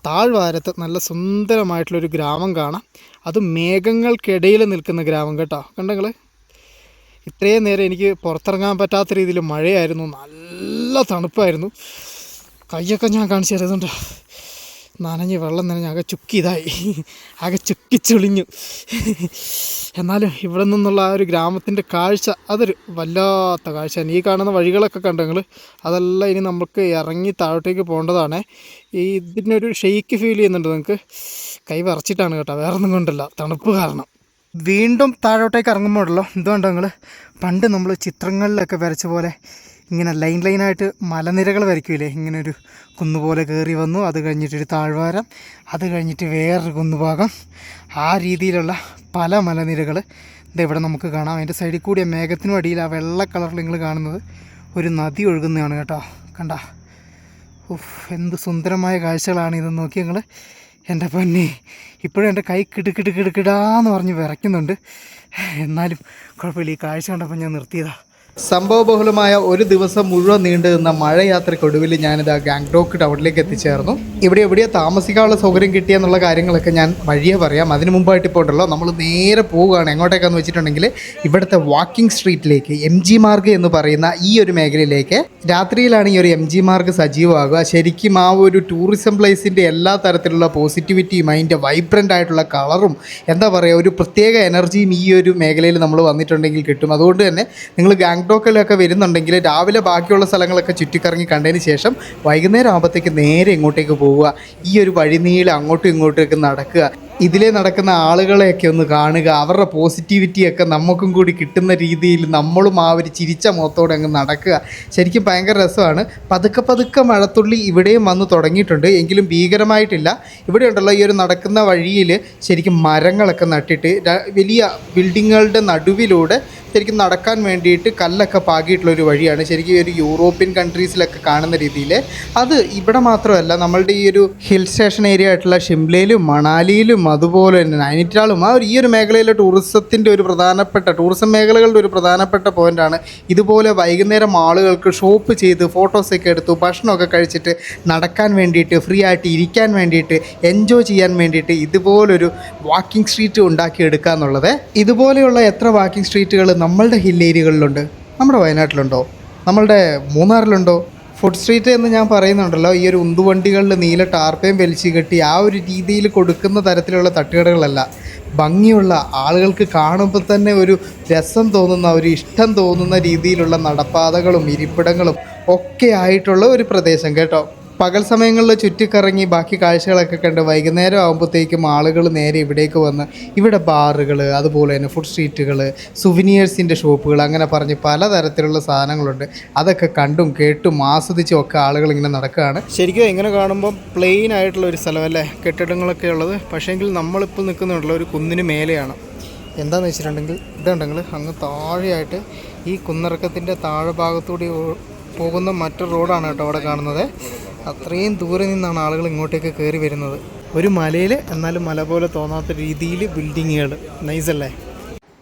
താഴ്വാരത്ത് നല്ല സുന്ദരമായിട്ടുള്ളൊരു ഗ്രാമം കാണാം. അത് മേഘങ്ങൾക്കിടയിൽ നിൽക്കുന്ന ഗ്രാമം കേട്ടോ. കണ്ടങ്ങൾ ഇത്രയും നേരം എനിക്ക് പുറത്തിറങ്ങാൻ പറ്റാത്ത രീതിയിൽ മഴയായിരുന്നു. നല്ല തണുപ്പായിരുന്നു. കൈയൊക്കെ ഞാൻ കാണിച്ചു തരുന്നുണ്ട്. നനഞ്ഞ് വെള്ളം നനഞ്ഞ് ആകെ ചുക്കി ഇതായി ആകെ ചുക്കിച്ചൊളിഞ്ഞു. എന്നാലും ഇവിടെ നിന്നുള്ള ആ ഒരു ഗ്രാമത്തിന്റെ കാഴ്ച അതൊരു വല്ലാത്ത കാഴ്ച ഈ കാണുന്ന വഴികളൊക്കെ കണ്ടു നിങ്ങൾ അതെല്ലാം ഇനി നമുക്ക് ഇറങ്ങി താഴോട്ടേക്ക് പോകേണ്ടതാണ്. ഈ ഇതിനൊരു ഷെയ്ക്ക് ഫീൽ ചെയ്യുന്നുണ്ട് നിങ്ങൾക്ക് കൈ വറച്ചിട്ടാണ് കേട്ടോ. വേറെ ഒന്നും കൊണ്ടല്ല. തണുപ്പ് കാരണം. വീണ്ടും താഴോട്ടേക്ക് ഇറങ്ങുമ്പോഴല്ലോ. എന്തുകൊണ്ടോ നിങ്ങൾ പണ്ട് നമ്മൾ ചിത്രങ്ങളിലൊക്കെ വരച്ച പോലെ ഇങ്ങനെ ലൈൻ ലൈനായിട്ട് മലനിരകൾ വരയ്ക്കൂലേ? ഇങ്ങനെ ഒരു കുന്നുപോലെ കയറി വന്നു. അത് കഴിഞ്ഞിട്ടൊരു താഴ്വാരം. അത് കഴിഞ്ഞിട്ട് വേറൊരു കുന്നുഭാഗം. ആ രീതിയിലുള്ള പല മലനിരകൾ ഇവിടെ നമുക്ക് കാണാം. അതിന്റെ സൈഡിൽ കൂടി ആ മേഘത്തിനും അടിയിൽ ആ വെള്ള കളറിൽ നിങ്ങൾ കാണുന്നത് ഒരു നദി ഒഴുകുന്നതാണ് കേട്ടോ. കണ്ട? ഉഫ് എന്ത് സുന്ദരമായ കാഴ്ചകളാണ് ഇതെന്ന് നോക്കി ഞങ്ങൾ എന്റെ പൊന്നെ ഇപ്പോഴും എന്റെ കൈ കിടുക്കിട് കിടുക്കിടാന്ന് പറഞ്ഞ് വിറയ്ക്കുന്നുണ്ട്. എന്നാലും കുഴപ്പമില്ല. ഈ കാഴ്ച കണ്ടപ്പോൾ ഞാൻ നിർത്തിയതാ. സംഭവബഹുലമായ ഒരു ദിവസം മുഴുവൻ നീണ്ടു നിന്ന മഴയാത്രയ്ക്കൊടുവിൽ ഞാനിത് ഗാംഗ്ടോക്ക് ടൗണിലേക്ക് എത്തിച്ചേർന്നു. ഇവിടെ എവിടെയാ താമസിക്കാനുള്ള സൗകര്യം കിട്ടിയെന്നുള്ള കാര്യങ്ങളൊക്കെ ഞാൻ വഴിയെ പറയാം. അതിന് മുമ്പായിട്ട് ഇപ്പോൾ ഉണ്ടല്ലോ നമ്മൾ നേരെ പോവുകയാണ്. എങ്ങോട്ടേക്കാന്ന് വെച്ചിട്ടുണ്ടെങ്കിൽ ഇവിടുത്തെ വാക്കിംഗ് സ്ട്രീറ്റിലേക്ക് എം ജി മാർഗ് എന്ന് പറയുന്ന ഈ ഒരു മേഖലയിലേക്ക്. രാത്രിയിലാണ് ഈ ഒരു എം ജി മാർഗ് സജീവമാകുക. ശരിക്കും ആ ഒരു ടൂറിസം പ്ലേസിന്റെ എല്ലാ തരത്തിലുള്ള പോസിറ്റിവിറ്റിയും അതിന്റെ വൈബ്രന്റ് ആയിട്ടുള്ള കളറും എന്താ പറയുക ഒരു പ്രത്യേക എനർജിയും ഈ ഒരു മേഖലയിൽ നമ്മൾ വന്നിട്ടുണ്ടെങ്കിൽ കിട്ടും. അതുകൊണ്ട് തന്നെ നിങ്ങൾ ഗാംഗ്ടോക്കിലൊക്കെ വരുന്നുണ്ടെങ്കിൽ രാവിലെ ബാക്കിയുള്ള സ്ഥലങ്ങളൊക്കെ ചുറ്റിക്കറങ്ങി കണ്ടതിന് ശേഷം വൈകുന്നേരം ആകുമ്പോഴത്തേക്ക് നേരെ ഇങ്ങോട്ടേക്ക് പോവുക. ഈ ഒരു വഴിനീളം അങ്ങോട്ടും ഇങ്ങോട്ടേക്ക് നടക്കുക. ഇതിലേ നടക്കുന്ന ആളുകളെയൊക്കെ ഒന്ന് കാണുക. അവരുടെ പോസിറ്റിവിറ്റിയൊക്കെ നമുക്കും കൂടി കിട്ടുന്ന രീതിയിൽ നമ്മളും ആ ഒരു ചിരിച്ച മുഖത്തോടെ അങ്ങ് നടക്കുക. ശരിക്കും ഭയങ്കര രസമാണ്. പതുക്കെ പതുക്കെ മഴത്തുള്ളി ഇവിടെയും വന്ന് തുടങ്ങിയിട്ടുണ്ട്. എങ്കിലും ഭീകരമായിട്ടില്ല. ഇവിടെ ഉണ്ടല്ലോ ഈ ഒരു നടക്കുന്ന വഴിയിൽ ശരിക്കും മരങ്ങളൊക്കെ നട്ടിട്ട് വലിയ ബിൽഡിങ്ങുകളുടെ നടുവിലൂടെ ശരിക്കും നടക്കാൻ വേണ്ടിയിട്ട് കല്ലൊക്കെ പാകിയിട്ടുള്ള ഒരു വഴിയാണ്. ശരിക്കും ഒരു യൂറോപ്യൻ കൺട്രീസിലൊക്കെ കാണുന്ന രീതിയിൽ. അത് ഇവിടെ മാത്രമല്ല നമ്മളുടെ ഈ ഒരു ഹിൽ സ്റ്റേഷൻ ഏരിയ ആയിട്ടുള്ള ഷിംലയിലും മണാലിയിലും അതുപോലെ തന്നെ നൈനിറ്റാളും ആ ഒരു ഈ ഒരു മേഖലയിലെ ടൂറിസത്തിന്റെ ഒരു പ്രധാനപ്പെട്ട ടൂറിസം മേഖലകളുടെ ഒരു പ്രധാനപ്പെട്ട പോയിന്റാണ് ഇതുപോലെ വൈകുന്നേരം ആളുകൾക്ക് ഷോപ്പ് ചെയ്ത് ഫോട്ടോസൊക്കെ എടുത്തു ഭക്ഷണമൊക്കെ കഴിച്ചിട്ട് നടക്കാൻ വേണ്ടിയിട്ട് ഫ്രീ ആയിട്ട് ഇരിക്കാൻ വേണ്ടിയിട്ട് എൻജോയ് ചെയ്യാൻ വേണ്ടിയിട്ട് ഇതുപോലൊരു വാക്കിംഗ് സ്ട്രീറ്റ് ഉണ്ടാക്കിയെടുക്കുക എന്നുള്ളത് ഇതുപോലെയുള്ള എത്ര വാക്കിംഗ് സ്ട്രീറ്റുകൾ നമ്മളുടെ ഹിൽ ഏരിയകളിലുണ്ട് നമ്മുടെ വയനാട്ടിലുണ്ടോ? നമ്മളുടെ മൂന്നാറിലുണ്ടോ? ഫുഡ് സ്ട്രീറ്റ് എന്ന് ഞാൻ പറയുന്നുണ്ടല്ലോ ഈ ഒരു ഉന്തുവണ്ടികളിൽ നീല ടാർപ്പയും വലിച്ചു കെട്ടി ആ ഒരു രീതിയിൽ കൊടുക്കുന്ന തരത്തിലുള്ള തട്ടുകടകളല്ല. ഭംഗിയുള്ള ആളുകൾക്ക് കാണുമ്പോൾ തന്നെ ഒരു രസം തോന്നുന്ന ഒരു ഇഷ്ടം തോന്നുന്ന രീതിയിലുള്ള നടപ്പാതകളും ഇരിപ്പിടങ്ങളും ഒക്കെ ആയിട്ടുള്ള ഒരു പ്രദേശം കേട്ടോ. പകൽ സമയങ്ങളിൽ ചുറ്റിക്കറങ്ങി ബാക്കി കാഴ്ചകളൊക്കെ കണ്ട് വൈകുന്നേരം ആകുമ്പോഴത്തേക്കും ആളുകൾ നേരെ ഇവിടേക്ക് വന്ന് ഇവിടെ ബാറുകൾ അതുപോലെ തന്നെ ഫുഡ് സ്ട്രീറ്റുകൾ സുവിനിയേഴ്സിന്റെ ഷോപ്പുകൾ അങ്ങനെ പറഞ്ഞ് പലതരത്തിലുള്ള സാധനങ്ങളുണ്ട്. അതൊക്കെ കണ്ടും കേട്ടും ആസ്വദിച്ചും ഒക്കെ ആളുകൾ ഇങ്ങനെ നടക്കുകയാണ്. ശരിക്കും ഇങ്ങനെ കാണുമ്പോൾ പ്ലെയിൻ ആയിട്ടുള്ള ഒരു സ്ഥലമല്ലേ? കെട്ടിടങ്ങളൊക്കെ ഉള്ളത്. പക്ഷേങ്കിൽ നമ്മളിപ്പോൾ നിൽക്കുന്നുണ്ടല്ലോ ഒരു കുന്നിന് മേലെയാണ്. എന്താണെന്ന് വെച്ചിട്ടുണ്ടെങ്കിൽ ഇതുണ്ടെങ്കിൽ അങ്ങ് താഴെയായിട്ട് ഈ കുന്നിറക്കത്തിന്റെ താഴെ ഭാഗത്തൂടി പോകുന്ന മറ്റൊരു റോഡാണ് കേട്ടോ അവിടെ കാണുന്നത്. അത്രയും ദൂരെ നിന്നാണ് ആളുകൾ ഇങ്ങോട്ടേക്ക് കയറി വരുന്നത്. ഒരു മലയിൽ എന്നാലും മല പോലെ തോന്നാത്ത രീതിയിൽ ബിൽഡിങ്ങുകൾ നൈസല്ലേ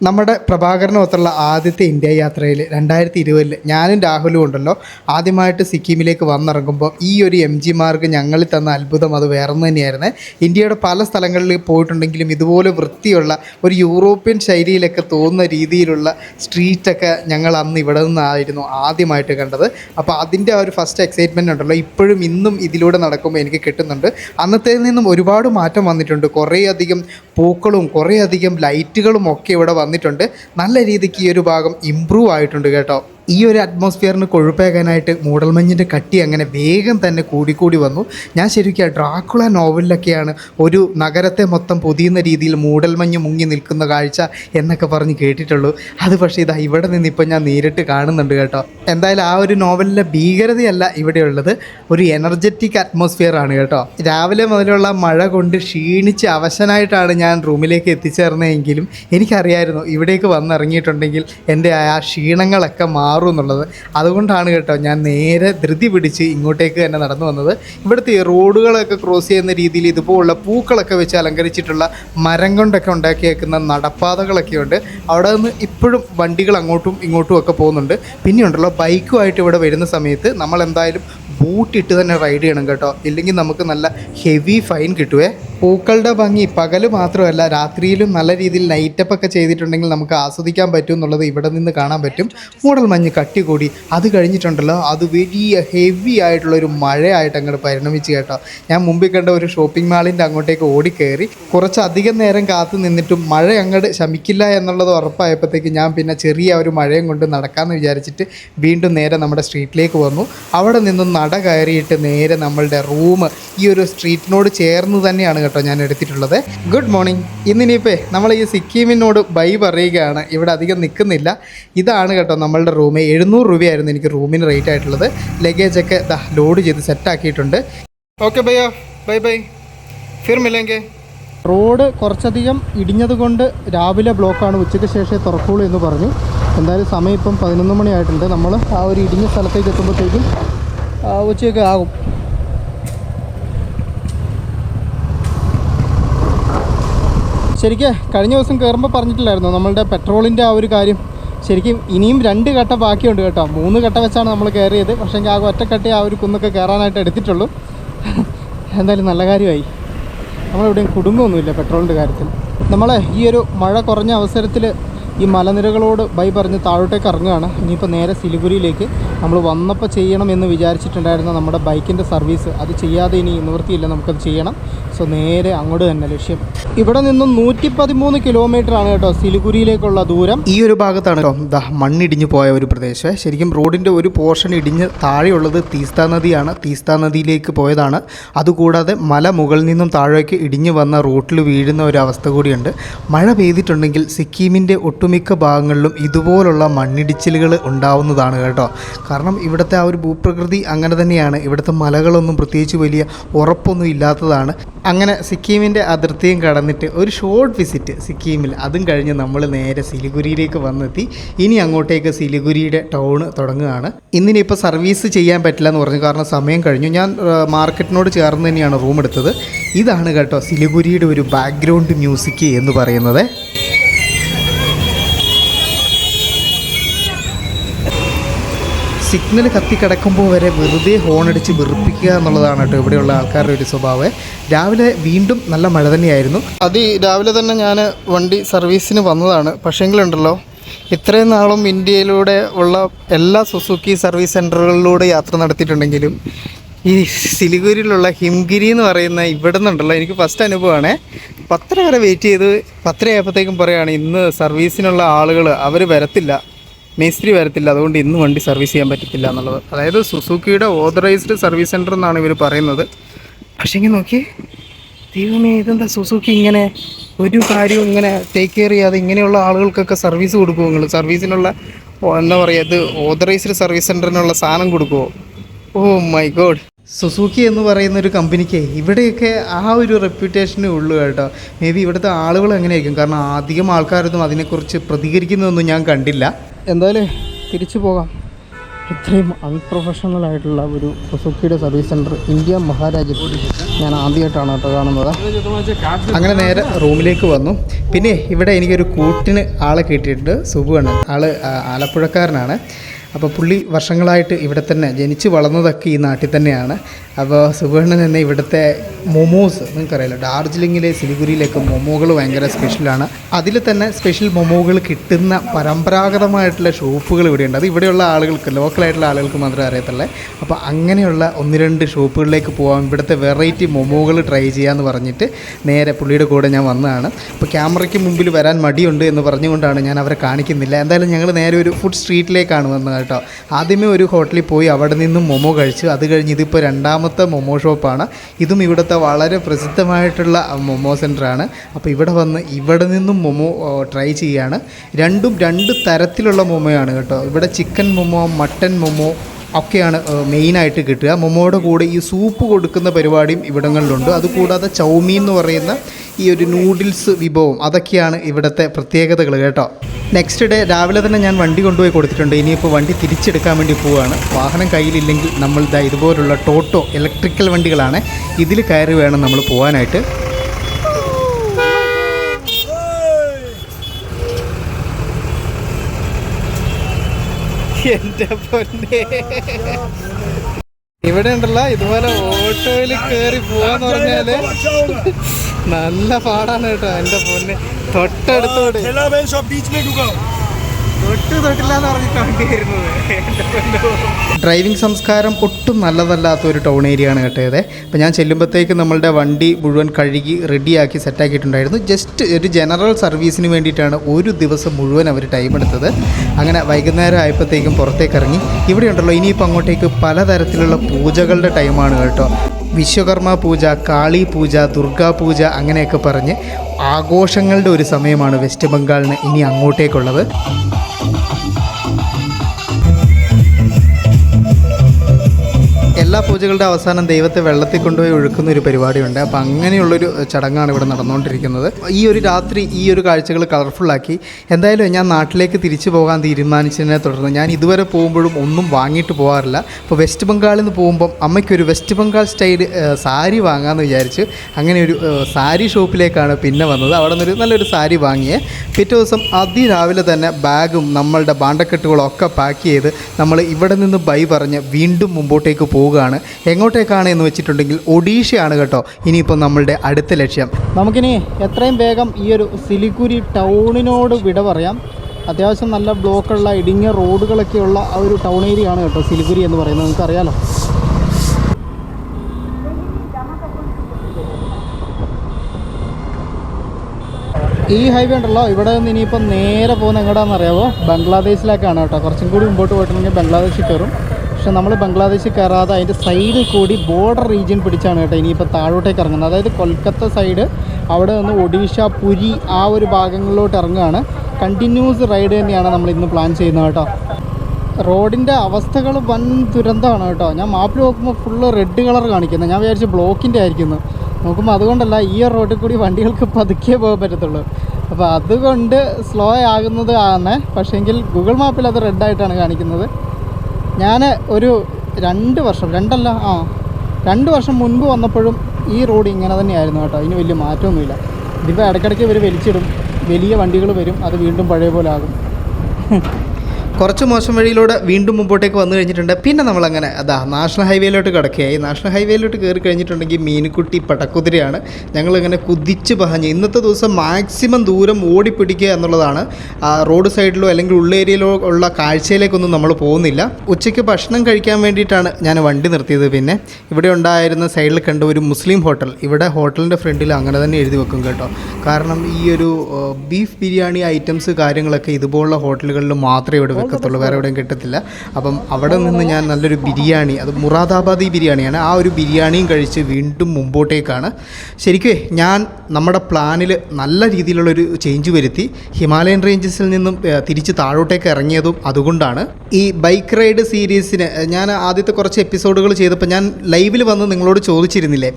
നമ്മുടെ പ്രഭാകരനൊത്തുള്ള ആദ്യത്തെ ഇന്ത്യ യാത്രയിൽ രണ്ടായിരത്തി ഇരുപതിൽ ഞാനും രാഹുലും ഉണ്ടല്ലോ. ആദ്യമായിട്ട് സിക്കിമിലേക്ക് വന്നിറങ്ങുമ്പോൾ ഈ ഒരു എം ജി മാർക്ക് ഞങ്ങളിൽ തന്ന അത്ഭുതം അത് വേറൊന്നു തന്നെയായിരുന്നു. ഇന്ത്യയുടെ പല സ്ഥലങ്ങളിൽ പോയിട്ടുണ്ടെങ്കിലും ഇതുപോലെ വൃത്തിയുള്ള ഒരു യൂറോപ്യൻ ശൈലിയിലൊക്കെ തോന്നുന്ന രീതിയിലുള്ള സ്ട്രീറ്റൊക്കെ ഞങ്ങൾ അന്ന് ഇവിടെ നിന്നായിരുന്നു ആദ്യമായിട്ട് കണ്ടത്. അപ്പോൾ അതിന്റെ ആ ഒരു ഫസ്റ്റ് എക്സൈറ്റ്മെന്റ് ഉണ്ടല്ലോ. ഇപ്പോഴും ഇന്നും ഇതിലൂടെ നടക്കുമ്പോൾ എനിക്ക് കിട്ടുന്നുണ്ട്. അന്നത്തേതിൽ നിന്നും ഒരുപാട് മാറ്റം വന്നിട്ടുണ്ട്. കുറേയധികം പൂക്കളും കുറേയധികം ലൈറ്റുകളും ഒക്കെ ഇവിടെ വന്നിട്ടുണ്ട്. നല്ല രീതിക്ക് ഈ ഒരു ഭാഗം ഇമ്പ്രൂവ് ആയിട്ടുണ്ട് കേട്ടോ. ഈ ഒരു അറ്റ്മോസ്ഫിയറിന് കൊഴുപ്പേകാനായിട്ട് മൂടൽമഞ്ഞിന്റെ കട്ടി അങ്ങനെ വേഗം തന്നെ കൂടിക്കൂടി വന്നു. ഞാൻ ശരിക്കും ഡ്രാക്കുള നോവലിലൊക്കെയാണ് ഒരു നഗരത്തെ മൊത്തം പൊതിയുന്ന രീതിയിൽ മൂടൽമഞ്ഞ് മുങ്ങി നിൽക്കുന്ന കാഴ്ച എന്നൊക്കെ പറഞ്ഞ് കേട്ടിട്ടുള്ളൂ. അത് പക്ഷേ ഇതാ ഇവിടെ നിന്ന് ഇപ്പം ഞാൻ നേരിട്ട് കാണുന്നുണ്ട് കേട്ടോ. എന്തായാലും ആ ഒരു നോവലിലെ ഭീകരതയല്ല ഇവിടെയുള്ളത്. ഒരു എനർജറ്റിക് അറ്റ്മോസ്ഫിയർ ആണ് കേട്ടോ. രാവിലെ മുതലുള്ള മഴ കൊണ്ട് ക്ഷീണിച്ച് അവശനായിട്ടാണ് ഞാൻ റൂമിലേക്ക് എത്തിച്ചേർന്നതെങ്കിലും എനിക്കറിയായിരുന്നു ഇവിടേക്ക് വന്നിറങ്ങിയിട്ടുണ്ടെങ്കിൽ എന്റെ ആ ക്ഷീണങ്ങളൊക്കെ മാറും. എന്നുള്ളത്. അതുകൊണ്ടാണ് കേട്ടോ ഞാൻ നേരെ ധൃതി പിടിച്ച് ഇങ്ങോട്ടേക്ക് തന്നെ നടന്നു വന്നത്. ഇവിടുത്തെ റോഡുകളൊക്കെ ക്രോസ് ചെയ്യുന്ന രീതിയിൽ ഇതുപോലുള്ള പൂക്കളൊക്കെ വെച്ച് അലങ്കരിച്ചിട്ടുള്ള മരം കൊണ്ടൊക്കെ ഉണ്ടാക്കിയേക്കുന്ന നടപ്പാതകളൊക്കെ ഉണ്ട്. അവിടെ നിന്ന് ഇപ്പോഴും വണ്ടികൾ അങ്ങോട്ടും ഇങ്ങോട്ടും ഒക്കെ പോകുന്നുണ്ട്. പിന്നെ ഉണ്ടല്ലോ ബൈക്കുമായിട്ട് ഇവിടെ വരുന്ന സമയത്ത് നമ്മൾ എന്തായാലും ബൂട്ടിട്ട് തന്നെ റൈഡ് ചെയ്യണം കേട്ടോ. ഇല്ലെങ്കിൽ നമുക്ക് നല്ല ഹെവി ഫൈൻ കിട്ടുവേ. പൂക്കളുടെ ഭംഗി പകൽ മാത്രമല്ല രാത്രിയിലും നല്ല രീതിയിൽ ലൈറ്റപ്പ് ഒക്കെ ചെയ്തിട്ടുണ്ടെങ്കിൽ നമുക്ക് ആസ്വദിക്കാൻ പറ്റും എന്നുള്ളത് ഇവിടെ നിന്ന് കാണാൻ പറ്റും. മൂടൽ മഞ്ഞ് കട്ടി കൂടി അത് കഴിഞ്ഞിട്ടുണ്ടല്ലോ അത് വലിയ ഹെവി ആയിട്ടുള്ള ഒരു മഴയായിട്ട് അങ്ങോട്ട് പരിണമിച്ച് കേട്ടോ. ഞാൻ മുമ്പിൽ കണ്ട ഒരു ഷോപ്പിംഗ് മാളിന്റെ അങ്ങോട്ടേക്ക് ഓടിക്കയറി കുറച്ചധികം നേരം കാത്തു നിന്നിട്ടും മഴ അങ്ങോട്ട് ശമിക്കില്ല എന്നുള്ളത് ഉറപ്പായപ്പോഴത്തേക്ക് ഞാൻ പിന്നെ ചെറിയ ഒരു മഴയും കൊണ്ട് നടക്കാമെന്ന് വിചാരിച്ചിട്ട് വീണ്ടും നേരെ നമ്മുടെ സ്ട്രീറ്റിലേക്ക് വന്നു. അവിടെ നിന്നും നട കയറിയിട്ട് നേരെ നമ്മളുടെ റൂം ഈ ഒരു സ്ട്രീറ്റിനോട് ചേർന്ന് തന്നെയാണ് കേട്ടോ ഞാൻ എടുത്തിട്ടുള്ളത്. ഗുഡ് മോർണിംഗ് ഇന്നിനിപ്പേ നമ്മൾ ഈ സിക്കിമിനോട് ബൈ പറയുകയാണ്. ഇവിടെ അധികം നിൽക്കുന്നില്ല. ഇതാണ് കേട്ടോ നമ്മളുടെ റൂം എഴുന്നൂറ് രൂപയായിരുന്നു എനിക്ക് റൂമിന് റേറ്റ് ആയിട്ടുള്ളത്. ലഗേജൊക്കെ ദാ ലോഡ് ചെയ്ത് സെറ്റാക്കിയിട്ടുണ്ട് ഓക്കെ ബൈയാ ബൈ ബൈ ഫിർ മില്ലെങ്കിൽ റോഡ് കുറച്ചധികം ഇടിഞ്ഞത് കൊണ്ട് രാവിലെ ബ്ലോക്കാണ് ഉച്ചയ്ക്ക് ശേഷം തുറക്കുള്ളൂ എന്ന് പറഞ്ഞു. എന്തായാലും സമയം ഇപ്പം പതിനൊന്ന് മണിയായിട്ടുണ്ട് നമ്മൾ ആ ഒരു ഇടിഞ്ഞ സ്ഥലത്തേക്ക് എത്തുമ്പോഴത്തേക്കും ഉച്ചയൊക്കെ ആകും. ശരിക്കും കഴിഞ്ഞ ദിവസം കയറുമ്പോൾ പറഞ്ഞിട്ടില്ലായിരുന്നു നമ്മളുടെ പെട്രോളിന്റെ ആ ഒരു കാര്യം? ശരിക്കും ഇനിയും രണ്ട് ഘട്ട ബാക്കിയുണ്ട് കേട്ടോ. മൂന്ന് ഘട്ട വെച്ചാണ് നമ്മൾ കയറിയത് പക്ഷേ ആ ഒറ്റക്കെട്ടി ആ ഒരു കുന്നൊക്കെ കയറാനായിട്ട് എടുത്തിട്ടുള്ളൂ. എന്തായാലും നല്ല കാര്യമായി. നമ്മളിവിടെയും കുടുംബമൊന്നുമില്ല പെട്രോളിന്റെ കാര്യത്തിൽ. നമ്മളെ ഈ ഒരു മഴ കുറഞ്ഞ അവസരത്തിൽ ഈ മലനിരകളോട് ബൈ പറഞ്ഞ് താഴോട്ടേക്ക് ഇറങ്ങുകയാണ്. ഇനിയിപ്പോൾ നേരെ സിലിഗുരിയിലേക്ക് നമ്മൾ വന്നപ്പോൾ ചെയ്യണം എന്ന് വിചാരിച്ചിട്ടുണ്ടായിരുന്ന നമ്മുടെ ബൈക്കിന്റെ സർവീസ് അത് ചെയ്യാതെ ഇനി നിവൃത്തിയില്ല നമുക്കത് ചെയ്യണം. സോ നേരെ അങ്ങോട്ട് തന്നെ ലക്ഷ്യം. ഇവിടെ നിന്നും നൂറ്റി പതിമൂന്ന് കിലോമീറ്റർ ആണ് കേട്ടോ സിലിഗുരിയിലേക്കുള്ള ദൂരം. ഈ ഒരു ഭാഗത്താണ് കേട്ടോ ദാ മണ്ണിടിഞ്ഞു പോയ ഒരു പ്രദേശം. ശരിക്കും റോഡിന്റെ ഒരു പോർഷൻ ഇടിഞ്ഞ് താഴെയുള്ളത് തീസ്ത നദിയാണ്. തീസ്ത നദിയിലേക്ക് പോയതാണ്. അതുകൂടാതെ മല മുകളിൽ നിന്നും താഴേക്ക് ഇടിഞ്ഞു വന്ന റൂട്ടിൽ വീഴുന്ന ഒരു അവസ്ഥ കൂടിയുണ്ട്. മഴ പെയ്തിട്ടുണ്ടെങ്കിൽ സിക്കിമിന്റെ ഒട്ടുമിക്ക ഭാഗങ്ങളിലും ഇതുപോലുള്ള മണ്ണിടിച്ചിലുകൾ ഉണ്ടാവുന്നതാണ് കേട്ടോ. കാരണം ഇവിടുത്തെ ആ ഒരു ഭൂപ്രകൃതി അങ്ങനെ തന്നെയാണ്. ഇവിടുത്തെ മലകളൊന്നും പ്രത്യേകിച്ച് വലിയ ഉറപ്പൊന്നും ഇല്ലാത്തതാണ്. അങ്ങനെ സിക്കിമിന്റെ അതിർത്തിയും കടന്നിട്ട് ഒരു ഷോർട്ട് വിസിറ്റ് സിക്കിമിൽ. അതും കഴിഞ്ഞ് നമ്മൾ നേരെ സിലിഗുരിയിലേക്ക് വന്നെത്തി. ഇനി അങ്ങോട്ടേക്ക് സിലിഗുരിയുടെ ടൗണ് തുടങ്ങുകയാണ്. ഇന്നിനിപ്പോൾ സർവീസ് ചെയ്യാൻ പറ്റില്ല എന്ന് പറഞ്ഞു. കാരണം സമയം കഴിഞ്ഞു. ഞാൻ മാർക്കറ്റിനോട് ചേർന്ന് തന്നെയാണ് റൂം എടുത്തത്. ഇതാണ് കേട്ടോ സിലിഗുരിയുടെ ഒരു ബാക്ക്ഗ്രൗണ്ട് മ്യൂസിക് എന്ന് പറയുന്നത്. സിഗ്നൽ കത്തിക്കിടക്കുമ്പോൾ വരെ വെറുതെ ഹോണടിച്ച് വെറുപ്പിക്കുക എന്നുള്ളതാണ് കേട്ടോ ഇവിടെയുള്ള ആൾക്കാരുടെ ഒരു സ്വഭാവം. രാവിലെ വീണ്ടും നല്ല മഴ തന്നെയായിരുന്നു. അത് രാവിലെ തന്നെ ഞാൻ വണ്ടി സർവീസിന് വന്നതാണ്. പക്ഷേങ്കിലുണ്ടല്ലോ ഇത്രയും നാളും ഇന്ത്യയിലൂടെ ഉള്ള എല്ലാ സുസുക്കി സർവീസ് സെന്ററുകളിലൂടെ യാത്ര നടത്തിയിട്ടുണ്ടെങ്കിലും ഈ സിലിഗുരിയിലുള്ള ഹിംഗിരി എന്ന് പറയുന്ന ഇവിടെ നിന്നുണ്ടല്ലോ എനിക്ക് ഫസ്റ്റ് അനുഭവമാണ്. പത്തര വരെ വെയിറ്റ് ചെയ്ത് പത്തര ആയപ്പോഴത്തേക്കും പറയുകയാണ് ഇന്ന് സർവീസിനുള്ള ആളുകൾ അവർ വരത്തില്ല. മേസ്ത്രി വരത്തില്ല. അതുകൊണ്ട് ഇന്ന് വണ്ടി സർവീസ് ചെയ്യാൻ പറ്റത്തില്ല എന്നുള്ളത്. അതായത് സുസുക്കിയുടെ ഓതറൈസ്ഡ് സർവീസ് സെന്റർ എന്നാണ് ഇവർ പറയുന്നത്. പക്ഷേ ഇങ്ങനെ നോക്കി ദൈവമേ ഇതെന്താ സുസുക്കി ഇങ്ങനെ ഒരു കാര്യവും ഇങ്ങനെ ടേക്ക് കെയർ ചെയ്യാതെ ഇങ്ങനെയുള്ള ആളുകൾക്കൊക്കെ സർവീസ് കൊടുക്കുമോ നിങ്ങൾ സർവീസിനുള്ള എന്താ പറയുക ഇത് ഓതറൈസ്ഡ് സർവീസ് സെന്ററിനുള്ള സാധനം കൊടുക്കുമോ ഓ മൈ ഗോഡ്. സുസുക്കി എന്ന് പറയുന്ന ഒരു കമ്പനിക്ക് ഇവിടെയൊക്കെ ആ ഒരു റെപ്യൂട്ടേഷനേ ഉള്ളൂ കേട്ടോ. മേ ബി ഇവിടുത്തെ ആളുകൾ എങ്ങനെയായിരിക്കും? കാരണം അധികം ആൾക്കാരൊന്നും അതിനെക്കുറിച്ച് പ്രതികരിക്കുന്നതൊന്നും ഞാൻ കണ്ടില്ല. എന്തായാലും തിരിച്ചു പോകാം. ഇത്രയും അൺപ്രൊഫഷണൽ ആയിട്ടുള്ള ഒരു സുസുക്കിയുടെ സർവീസ് സെന്റർ ഇന്ത്യ മഹാരാജ്യത്ത് ഞാൻ ആദ്യമായിട്ടാണ് കേട്ടോ കാണുന്നത്. അങ്ങനെ നേരെ റൂമിലേക്ക് വന്നു. പിന്നെ ഇവിടെ എനിക്കൊരു കൂട്ടിന് ആളെ കിട്ടിയിട്ടുണ്ട്. സുബുവാണ് ആൾ ആലപ്പുഴക്കാരനാണ്. അപ്പോൾ പുള്ളി വർഷങ്ങളായിട്ട് ഇവിടെ തന്നെ ജനിച്ച് വളർന്നതൊക്കെ ഈ നാട്ടിൽ തന്നെയാണ്. അപ്പോൾ സുവർണൻ എന്ന ഇവിടുത്തെ മൊമോസ് നിങ്ങൾക്കറിയാലോ ഡാർജിലിങ്ങിലെ സിലിഗുരിയിലേക്ക് മൊമോകൾ ഭയങ്കര സ്പെഷ്യലാണ് അതിൽ തന്നെ സ്പെഷ്യൽ മൊമോകൾ കിട്ടുന്ന പരമ്പരാഗതമായിട്ടുള്ള ഷോപ്പുകൾ ഇവിടെയുണ്ട്. അത് ഇവിടെയുള്ള ആളുകൾക്ക് ലോക്കലായിട്ടുള്ള ആളുകൾക്ക് മാത്രമേ അറിയത്തുള്ളൂ. അപ്പോൾ അങ്ങനെയുള്ള ഒന്ന് രണ്ട് ഷോപ്പുകളിലേക്ക് പോകാം ഇവിടുത്തെ വെറൈറ്റി മൊമോകൾ ട്രൈ ചെയ്യാമെന്ന് പറഞ്ഞിട്ട് നേരെ പുള്ളിയുടെ കൂടെ ഞാൻ വന്നതാണ്. അപ്പോൾ ക്യാമറയ്ക്ക് മുമ്പിൽ വരാൻ മടിയുണ്ട് എന്ന് പറഞ്ഞുകൊണ്ടാണ് ഞാൻ അവരെ കാണിക്കുന്നില്ല. എന്തായാലും ഞങ്ങൾ നേരെ ഒരു ഫുഡ് സ്ട്രീറ്റിലേക്കാണ് വന്നത് കേട്ടോ. ആദ്യമേ ഒരു ഹോട്ടലിൽ പോയി അവിടെ നിന്നും മൊമോ കഴിച്ചു. അത് കഴിഞ്ഞ് ഇതിപ്പോൾ രണ്ടാമത്തെ മൊമോ ഷോപ്പാണ്. ഇതും ഇവിടുത്തെ വളരെ പ്രസിദ്ധമായിട്ടുള്ള മൊമോ സെന്ററാണ് അപ്പോൾ ഇവിടെ വന്ന് ഇവിടെ നിന്നും മൊമോ ട്രൈ ചെയ്യുകയാണ് രണ്ടും രണ്ട് തരത്തിലുള്ള മൊമോയാണ് കേട്ടോ. ഇവിടെ ചിക്കൻ മൊമോ മട്ടൻ മൊമോ ഒക്കെയാണ് മെയിനായിട്ട് കിട്ടുക. മൊമോയുടെ കൂടെ ഈ സൂപ്പ് കൊടുക്കുന്ന പരിപാടിയും ഇവിടങ്ങളിലുണ്ട്. അതുകൂടാതെ ചൗമീൻ എന്ന് പറയുന്ന ഈ ഒരു നൂഡിൽസ് വിഭവം അതൊക്കെയാണ് ഇവിടുത്തെ പ്രത്യേകതകൾ കേട്ടോ. നെക്സ്റ്റ് ഡേ രാവിലെ തന്നെ ഞാൻ വണ്ടി കൊണ്ടുപോയി കൊടുത്തിട്ടുണ്ട്. ഇനിയിപ്പോൾ വണ്ടി തിരിച്ചെടുക്കാൻ വേണ്ടി പോവുകയാണ് വാഹനം കയ്യിലില്ലെങ്കിൽ നമ്മൾ ഇതാ ഇതുപോലുള്ള ടോട്ടോ ഇലക്ട്രിക്കൽ വണ്ടികളാണ് ഇതിൽ കയറി വേണം നമ്മൾ പോകാനായിട്ട് എന്റെ പൊന്നെ. ഇവിടെ ഉണ്ടല്ലോ ഇതുപോലെ ഓട്ടോയിൽ കയറി പോവാന്ന് പറഞ്ഞാൽ നല്ല പാടാണ് കേട്ടോ എന്റെ പൊന്നെ. തൊട്ടടുത്തോട്. ഡ്രൈവിംഗ് സംസ്കാരം ഒട്ടും നല്ലതല്ലാത്ത ഒരു ടൗൺ ഏരിയ ആണ് കേട്ടത് അപ്പം അപ്പോൾ ഞാൻ ചെല്ലുമ്പോഴത്തേക്ക് നമ്മളുടെ വണ്ടി മുഴുവൻ കഴുകി റെഡിയാക്കി സെറ്റാക്കിയിട്ടുണ്ടായിരുന്നു. ജസ്റ്റ് ഒരു ജനറൽ സർവീസിന് വേണ്ടിയിട്ടാണ് ഒരു ദിവസം മുഴുവൻ അവർ ടൈം എടുത്തത്. അങ്ങനെ വൈകുന്നേരം ആയപ്പോഴത്തേക്കും പുറത്തേക്ക് ഇറങ്ങി. ഇവിടെ ഉണ്ടല്ലോ ഇനിയിപ്പോൾ അങ്ങോട്ടേക്ക് പലതരത്തിലുള്ള പൂജകളുടെ ടൈമാണ് കേട്ടോ. വിശ്വകർമ്മ പൂജ കാളി പൂജ ദുർഗാ പൂജ അങ്ങനെയൊക്കെ പറഞ്ഞ് ആഘോഷങ്ങളുടെ ഒരു സമയമാണ് വെസ്റ്റ് ബംഗാളിന് ഇനി അങ്ങോട്ടേക്കുള്ളത്. എല്ലാ പൂജകളുടെ അവസാനം ദൈവത്തെ വെള്ളത്തിൽ കൊണ്ടുപോയി ഒഴുക്കുന്ന ഒരു പരിപാടിയുണ്ട്. അപ്പോൾ അങ്ങനെയുള്ളൊരു ചടങ്ങാണ് ഇവിടെ നടന്നുകൊണ്ടിരിക്കുന്നത്. ഈ ഒരു രാത്രി ഈ ഒരു കാഴ്ചകൾ കളർഫുള്ളാക്കി എന്തായാലും ഞാൻ നാട്ടിലേക്ക് തിരിച്ചു പോകാൻ തീരുമാനിച്ചതിനെ തുടർന്ന് ഞാൻ ഇതുവരെ പോകുമ്പോഴും ഒന്നും വാങ്ങിയിട്ട് പോകാറില്ല അപ്പോൾ വെസ്റ്റ് ബംഗാളിൽ നിന്ന് പോകുമ്പം അമ്മയ്ക്കൊരു വെസ്റ്റ് ബംഗാൾ സ്റ്റൈൽ സാരി വാങ്ങാമെന്ന് വിചാരിച്ച് അങ്ങനെ ഒരു സാരി ഷോപ്പിലേക്കാണ് പിന്നെ വന്നത്. അവിടെ നിന്നൊരു നല്ലൊരു സാരി വാങ്ങിയേ. പിറ്റേ ദിവസം അതിരാവിലെ തന്നെ ബാഗും നമ്മളുടെ ബാണ്ടക്കെട്ടുകളും പാക്ക് ചെയ്ത് നമ്മൾ ഇവിടെ നിന്ന് ബൈ പറഞ്ഞ് വീണ്ടും മുമ്പോട്ടേക്ക് പോവുകയാണ്. എങ്ങോട്ടേക്കാണ് എന്ന് വെച്ചിട്ടുണ്ടെങ്കിൽ ഒഡീഷയാണ് കേട്ടോ ഇനിയിപ്പോൾ നമ്മളുടെ അടുത്ത ലക്ഷ്യം. നമുക്കിനി എത്രയും വേഗം ഈ ഒരു സിലിഗുരി ടൗണിനോട് വിട പറയാം. അത്യാവശ്യം നല്ല ബ്ലോക്കുള്ള ഇടുങ്ങിയ റോഡുകളൊക്കെയുള്ള ആ ഒരു ടൗൺ ഏരിയയാണ് കേട്ടോ സിലിഗുരി എന്ന് പറയുന്നത്. നമുക്കറിയാലോ ഈ ഹൈവേ ഉണ്ടല്ലോ. ഇവിടെ നിന്ന് ഇനിയിപ്പം നേരെ പോകുന്ന എങ്ങോട്ടാണെന്ന് അറിയാമോ ബംഗ്ലാദേശിലേക്കാണ് കേട്ടോ. കുറച്ചും കൂടി മുമ്പോട്ട് പോയിട്ടുണ്ടെങ്കിൽ ബംഗ്ലാദേശിൽ കയറും. പക്ഷെ നമ്മൾ ബംഗ്ലാദേശിൽ കയറാതെ അതിന്റെ സൈഡിൽ കൂടി ബോർഡർ റീജിയൻ പിടിച്ചാണ് കേട്ടോ ഇനിയിപ്പോൾ താഴോട്ടേക്ക് ഇറങ്ങുന്നത്. അതായത് കൊൽക്കത്ത സൈഡ് അവിടെ നിന്ന് ഒഡീഷ പുരി ആ ഒരു ഭാഗങ്ങളിലോട്ട് ഇറങ്ങുകയാണ്. കണ്ടിന്യൂസ് റൈഡ് തന്നെയാണ് നമ്മൾ ഇന്ന് പ്ലാൻ ചെയ്യുന്നത് കേട്ടോ. റോഡിന്റെ അവസ്ഥകൾ വൻ ദുരന്തമാണ് കേട്ടോ. ഞാൻ മാപ്പിൽ നോക്കുമ്പോൾ ഫുള്ള് റെഡ് കളർ കാണിക്കുന്നത്. ഞാൻ വിചാരിച്ചു ബ്ലോക്കിന്റെ ആയിരിക്കുന്നു. നോക്കുമ്പോൾ അതുകൊണ്ടല്ല ഈ റോഡിൽ കൂടി വണ്ടികൾക്ക് പതുക്കെ പോകാൻ പറ്റത്തുള്ളൂ. അപ്പോൾ അതുകൊണ്ട് സ്ലോ ആകുന്നത് ആണ് പക്ഷേങ്കിൽ ഗൂഗിൾ മാപ്പിൽ അത് റെഡായിട്ടാണ് കാണിക്കുന്നത്. ഞാൻ ഒരു രണ്ട് വർഷം രണ്ടല്ല ആ രണ്ട് വർഷം മുൻപ് വന്നപ്പോഴും ഈ റോഡ് ഇങ്ങനെ തന്നെയായിരുന്നു കേട്ടോ. അതിന് വലിയ മാറ്റമൊന്നുമില്ല. ഇതിപ്പോൾ ഇടയ്ക്കിടയ്ക്ക് ഇവർ വലിച്ചിടും. വലിയ വണ്ടികൾ വരും. അത് വീണ്ടും പഴയ പോലെ ആകും. കുറച്ച് മോശം വഴിയിലൂടെ വീണ്ടും മുമ്പോട്ടേക്ക് വന്നു കഴിഞ്ഞിട്ടുണ്ട്. പിന്നെ നമ്മളങ്ങനെ അതാ നാഷണൽ ഹൈവേയിലോട്ട് കിടക്കുകയായി. നാഷണൽ ഹൈവേയിലോട്ട് കയറി കഴിഞ്ഞിട്ടുണ്ടെങ്കിൽ മീനുക്കുട്ടി പടക്കുതിരയാണ്. ഞങ്ങളിങ്ങനെ കുതിച്ച് പഹഞ്ഞ് ഇന്നത്തെ ദിവസം മാക്സിമം ദൂരം ഓടിപ്പിടിക്കുക എന്നുള്ളതാണ്. റോഡ് സൈഡിലോ അല്ലെങ്കിൽ ഉള്ളേരിയയിലോ ഉള്ള കാഴ്ചയിലേക്കൊന്നും നമ്മൾ പോകുന്നില്ല. ഉച്ചയ്ക്ക് ഭക്ഷണം കഴിക്കാൻ വേണ്ടിയിട്ടാണ് ഞാൻ വണ്ടി നിർത്തിയത് പിന്നെ. ഇവിടെ ഉണ്ടായിരുന്ന സൈഡിൽ കണ്ട ഒരു മുസ്ലിം ഹോട്ടൽ. ഇവിടെ ഹോട്ടലിന്റെ ഫ്രണ്ടിൽ അങ്ങനെ തന്നെ എഴുതി വെക്കും കേട്ടോ. കാരണം ഈ ഒരു ബീഫ് ബിരിയാണി ഐറ്റംസ് കാര്യങ്ങളൊക്കെ ഇതുപോലുള്ള ഹോട്ടലുകളിൽ മാത്രമേ ഇവിടെ വെക്കത്തുള്ളൂ വേറെ എവിടെയും കിട്ടത്തില്ല. അപ്പം അവിടെ നിന്ന് ഞാൻ നല്ലൊരു ബിരിയാണി അത് മുറാദാബാദി ബിരിയാണിയാണ്. ആ ഒരു ബിരിയാണിയും കഴിച്ച് വീണ്ടും മുമ്പോട്ടേക്കാണ്. ശരിക്കും ഞാൻ നമ്മുടെ പ്ലാനിൽ നല്ല രീതിയിലുള്ളൊരു ചേഞ്ച് വരുത്തി. ഹിമാലയൻ റേഞ്ചസിൽ നിന്നും തിരിച്ച് താഴോട്ടേക്ക് ഇറങ്ങിയതും അതുകൊണ്ടാണ്. ഈ ബൈക്ക് റൈഡ് സീരീസിന് ഞാൻ ആദ്യത്തെ കുറച്ച് എപ്പിസോഡുകൾ ചെയ്തപ്പോൾ ഞാൻ ലൈവിൽ വന്ന് നിങ്ങളോട് ചോദിച്ചിരുന്നില്ലേ?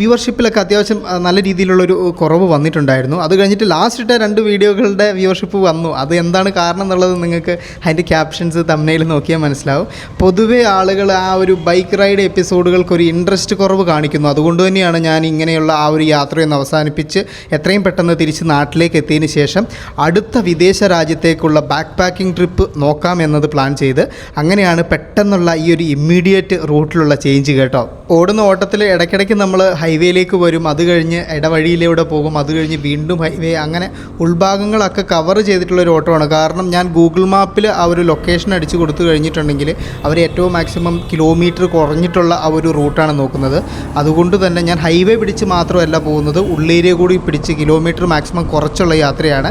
വ്യൂവർഷിപ്പിലൊക്കെ അത്യാവശ്യം നല്ല രീതിയിലുള്ളൊരു കുറവ് വന്നിട്ടുണ്ടായിരുന്നു. അത് കഴിഞ്ഞിട്ട് ലാസ്റ്റ് ഇട്ട രണ്ട് വീഡിയോകളുടെ വ്യൂവർഷിപ്പ് വന്നു. അത് എന്താണ് കാരണം എന്നുള്ളത് നിങ്ങൾക്ക് അതിന്റെ ക്യാപ്ഷൻസ് തമ്മനയിൽ നോക്കിയാൽ മനസ്സിലാവും. പൊതുവെ ആളുകൾ ആ ഒരു ബൈക്ക് റൈഡ് എപ്പിസോഡുകൾക്ക് ഒരു ഇൻട്രസ്റ്റ് കുറവ് കാണിക്കുന്നു. അതുകൊണ്ട് തന്നെയാണ് ഞാൻ ഇങ്ങനെയുള്ള ആ ഒരു യാത്രയൊന്ന് അവസാനിപ്പിച്ച് എത്രയും പെട്ടെന്ന് തിരിച്ച് നാട്ടിലേക്ക് എത്തിയതിന് ശേഷം അടുത്ത വിദേശ രാജ്യത്തേക്കുള്ള ബാക്ക് പാക്കിംഗ് ട്രിപ്പ് നോക്കാം എന്നത് പ്ലാൻ ചെയ്ത് അങ്ങനെയാണ് പെട്ടെന്നുള്ള ഈ ഒരു ഇമ്മീഡിയറ്റ് റൂട്ടിലുള്ള ചേഞ്ച് കേട്ടോ. ഓടുന്ന ഓട്ടത്തിൽ ഇടയ്ക്കിടയ്ക്ക് നമ്മൾ ഹൈവേയിലേക്ക് വരും. അത് കഴിഞ്ഞ് ഇടവഴിയിലൂടെ പോകും. അത് കഴിഞ്ഞ് വീണ്ടും ഹൈവേ അങ്ങനെ ഉൾഭാഗങ്ങളൊക്കെ കവർ ചെയ്തിട്ടുള്ള ഒരു ഓട്ടമാണ്. കാരണം ഞാൻ ഗൂഗിൾ മാപ്പിൽ ആ ഒരു ലൊക്കേഷൻ അടിച്ച് കൊടുത്തു കഴിഞ്ഞിട്ടുണ്ടെങ്കിൽ അവർ ഏറ്റവും മാക്സിമം കിലോമീറ്റർ കുറഞ്ഞിട്ടുള്ള ആ ഒരു റൂട്ടാണ് നോക്കുന്നത്. അതുകൊണ്ട് തന്നെ ഞാൻ ഹൈവേ പിടിച്ച് മാത്രമല്ല പോകുന്നത്. ഉള്ളേരിയ കൂടി പിടിച്ച് കിലോമീറ്റർ മാക്സിമം കുറച്ചുള്ള യാത്രയാണ്.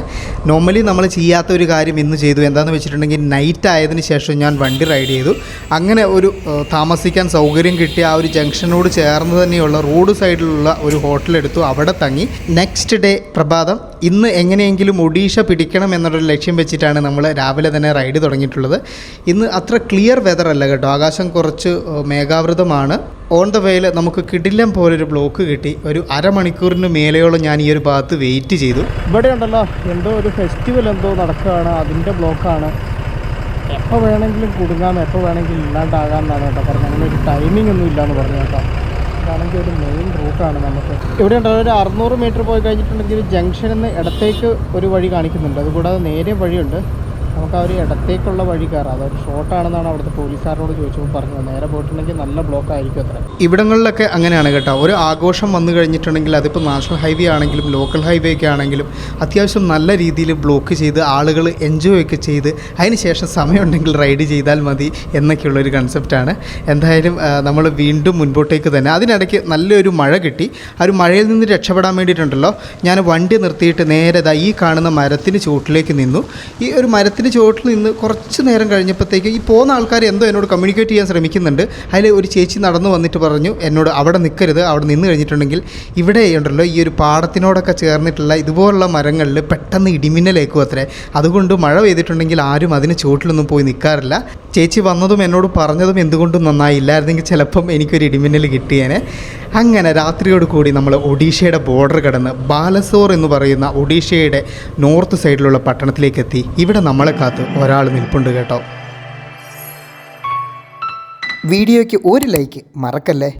നോർമലി നമ്മൾ ചെയ്യാത്ത ഒരു കാര്യം ഇന്ന് ചെയ്തു. എന്താണെന്ന് വെച്ചിട്ടുണ്ടെങ്കിൽ നൈറ്റ് ആയതിനു ശേഷം ഞാൻ വണ്ടി റൈഡ് ചെയ്തു. അങ്ങനെ ഒരു താമസിക്കാൻ സൗകര്യം കിട്ടിയ ആ ഒരു ജംഗ്ഷനോട് ചേർന്ന് തന്നെയുള്ള റോഡ് സൈഡിലുള്ള ഒരു ഹോട്ടലെടുത്തു അവിടെ തങ്ങി. നെക്സ്റ്റ് ഡേ പ്രഭാതം ഇന്ന് എങ്ങനെയെങ്കിലും ഒഡീഷ പിടിക്കണം എന്നൊരു ലക്ഷ്യം വെച്ചിട്ടാണ് നമ്മൾ രാവിലെ തന്നെ റൈഡ് തുടങ്ങിയിട്ടുള്ളത്. ഇന്ന് അത്ര ക്ലിയർ വെതർ അല്ല കേട്ടോ. ആകാശം കുറച്ച് മേഘാവൃതമാണ്. ഓൺ ദ വേയിൽ നമുക്ക് കിടിലം പോലൊരു ബ്ലോക്ക് കിട്ടി. ഒരു അരമണിക്കൂറിന് മേലെയോളം ഞാൻ ഈ ഒരു ഭാഗത്ത് വെയിറ്റ് ചെയ്തു. ഇവിടെ ഉണ്ടല്ലോ എന്തോ ഒരു ഫെസ്റ്റിവൽ എന്തോ നടക്കുകയാണ്. അതിന്റെ ബ്ലോക്കാണ് എപ്പോൾ വേണമെങ്കിലും കുടുങ്ങാം എപ്പോൾ വേണമെങ്കിലും ഇല്ലാണ്ടാകാം എന്നാണ് കേട്ടോ പറഞ്ഞത്. അങ്ങനെ ഒരു ടൈമിംഗ് ഒന്നും ഇല്ലയെന്ന് പറഞ്ഞു കേട്ടോ. ഇതാണെങ്കിൽ ഒരു മെയിൻ റൂട്ടാണ് നമുക്ക്. ഇവിടെ ഉണ്ടാവും ഒരു അറുന്നൂറ് മീറ്റർ പോയി കഴിഞ്ഞിട്ടുണ്ടെങ്കിൽ ജംഗ്ഷനിൽ നിന്ന് ഇടത്തേക്ക് ഒരു വഴി കാണിക്കുന്നുണ്ട്. അതുകൂടാതെ നേരെ വഴിയുണ്ട്. നമുക്ക് ആ ഒരു ഇടത്തേക്കുള്ള വഴി കയറാം. അതൊരു ഷോർട്ടാണെന്നാണ് അവിടുത്തെ പോലീസുകാരോട് ചോദിച്ചപ്പോൾ പറഞ്ഞത്. നേരെ പോയിട്ടുണ്ടെങ്കിൽ നല്ല ബ്ലോക്ക് ആയിരിക്കും അത്ര. ഇവിടങ്ങളിലൊക്കെ അങ്ങനെയാണ് കേട്ടോ. ഒരു ആഘോഷം വന്നു കഴിഞ്ഞിട്ടുണ്ടെങ്കിൽ അതിപ്പോൾ നാഷണൽ ഹൈവേ ആണെങ്കിലും ലോക്കൽ ഹൈവേ ഒക്കെ ആണെങ്കിലും അത്യാവശ്യം നല്ല രീതിയിൽ ബ്ലോക്ക് ചെയ്ത് ആളുകൾ എൻജോയ് ഒക്കെ ചെയ്ത് അതിനുശേഷം സമയമുണ്ടെങ്കിൽ റൈഡ് ചെയ്താൽ മതി എന്നൊക്കെയുള്ളൊരു കൺസെപ്റ്റാണ് എന്തായാലും നമ്മൾ വീണ്ടും മുൻപോട്ടേക്ക് തന്നെ. അതിനിടയ്ക്ക് നല്ലൊരു മഴ കിട്ടി. ആ ഒരു മഴയിൽ നിന്ന് രക്ഷപ്പെടാൻ വേണ്ടിയിട്ടുണ്ടല്ലോ. ഞാൻ വണ്ടി നിർത്തിയിട്ട് നേരെ ഈ കാണുന്ന മരത്തിന് ചുവട്ടിലേക്ക് നിന്നു. ഈ ഒരു മരത്തിന് ചുവട്ടിൽ നിന്ന് കുറച്ച് നേരം കഴിഞ്ഞപ്പോഴത്തേക്ക് ഈ പോകുന്ന ആൾക്കാർ എന്തോ എന്നോട് കമ്മ്യൂണിക്കേറ്റ് ചെയ്യാൻ ശ്രമിക്കുന്നുണ്ട്. അതിൽ ഒരു ചേച്ചി നടന്നു വന്നിട്ട് പറഞ്ഞു എന്നോട് അവിടെ നിൽക്കരുത് അവിടെ നിന്ന് കഴിഞ്ഞിട്ടുണ്ടെങ്കിൽ ഇവിടെ ഉണ്ടല്ലോ ഈ ഒരു പാടത്തിനോടൊക്കെ ചേർന്നിട്ടുള്ള ഇതുപോലുള്ള മരങ്ങളിൽ പെട്ടെന്ന് ഇടിമിന്നലേക്കും അത്രേ. അതുകൊണ്ട് മഴ പെയ്തിട്ടുണ്ടെങ്കിൽ ആരും അതിന് ചുവട്ടിലൊന്നും പോയി നിൽക്കാറില്ല ചേച്ചി വന്നതും എന്നോട് പറഞ്ഞതും എന്തുകൊണ്ടും നന്നായില്ലായിരുന്നെങ്കിൽ ചിലപ്പം എനിക്കൊരു ഇടിമിന്നൽ കിട്ടിയേനെ. അങ്ങനെ രാത്രിയോട് കൂടി നമ്മൾ ഒഡീഷയുടെ ബോർഡർ കടന്ന് ബാലസോർ എന്ന് പറയുന്ന ഒഡീഷയുടെ നോർത്ത് സൈഡിലുള്ള പട്ടണത്തിലേക്ക് എത്തി ഇവിടെ നമ്മളെ കാത്ത് ഒരാൾ നിൽപ്പുണ്ട് കേട്ടോ. വീഡിയോയ്ക്ക് ഒരു ലൈക്ക് മറക്കല്ലേ?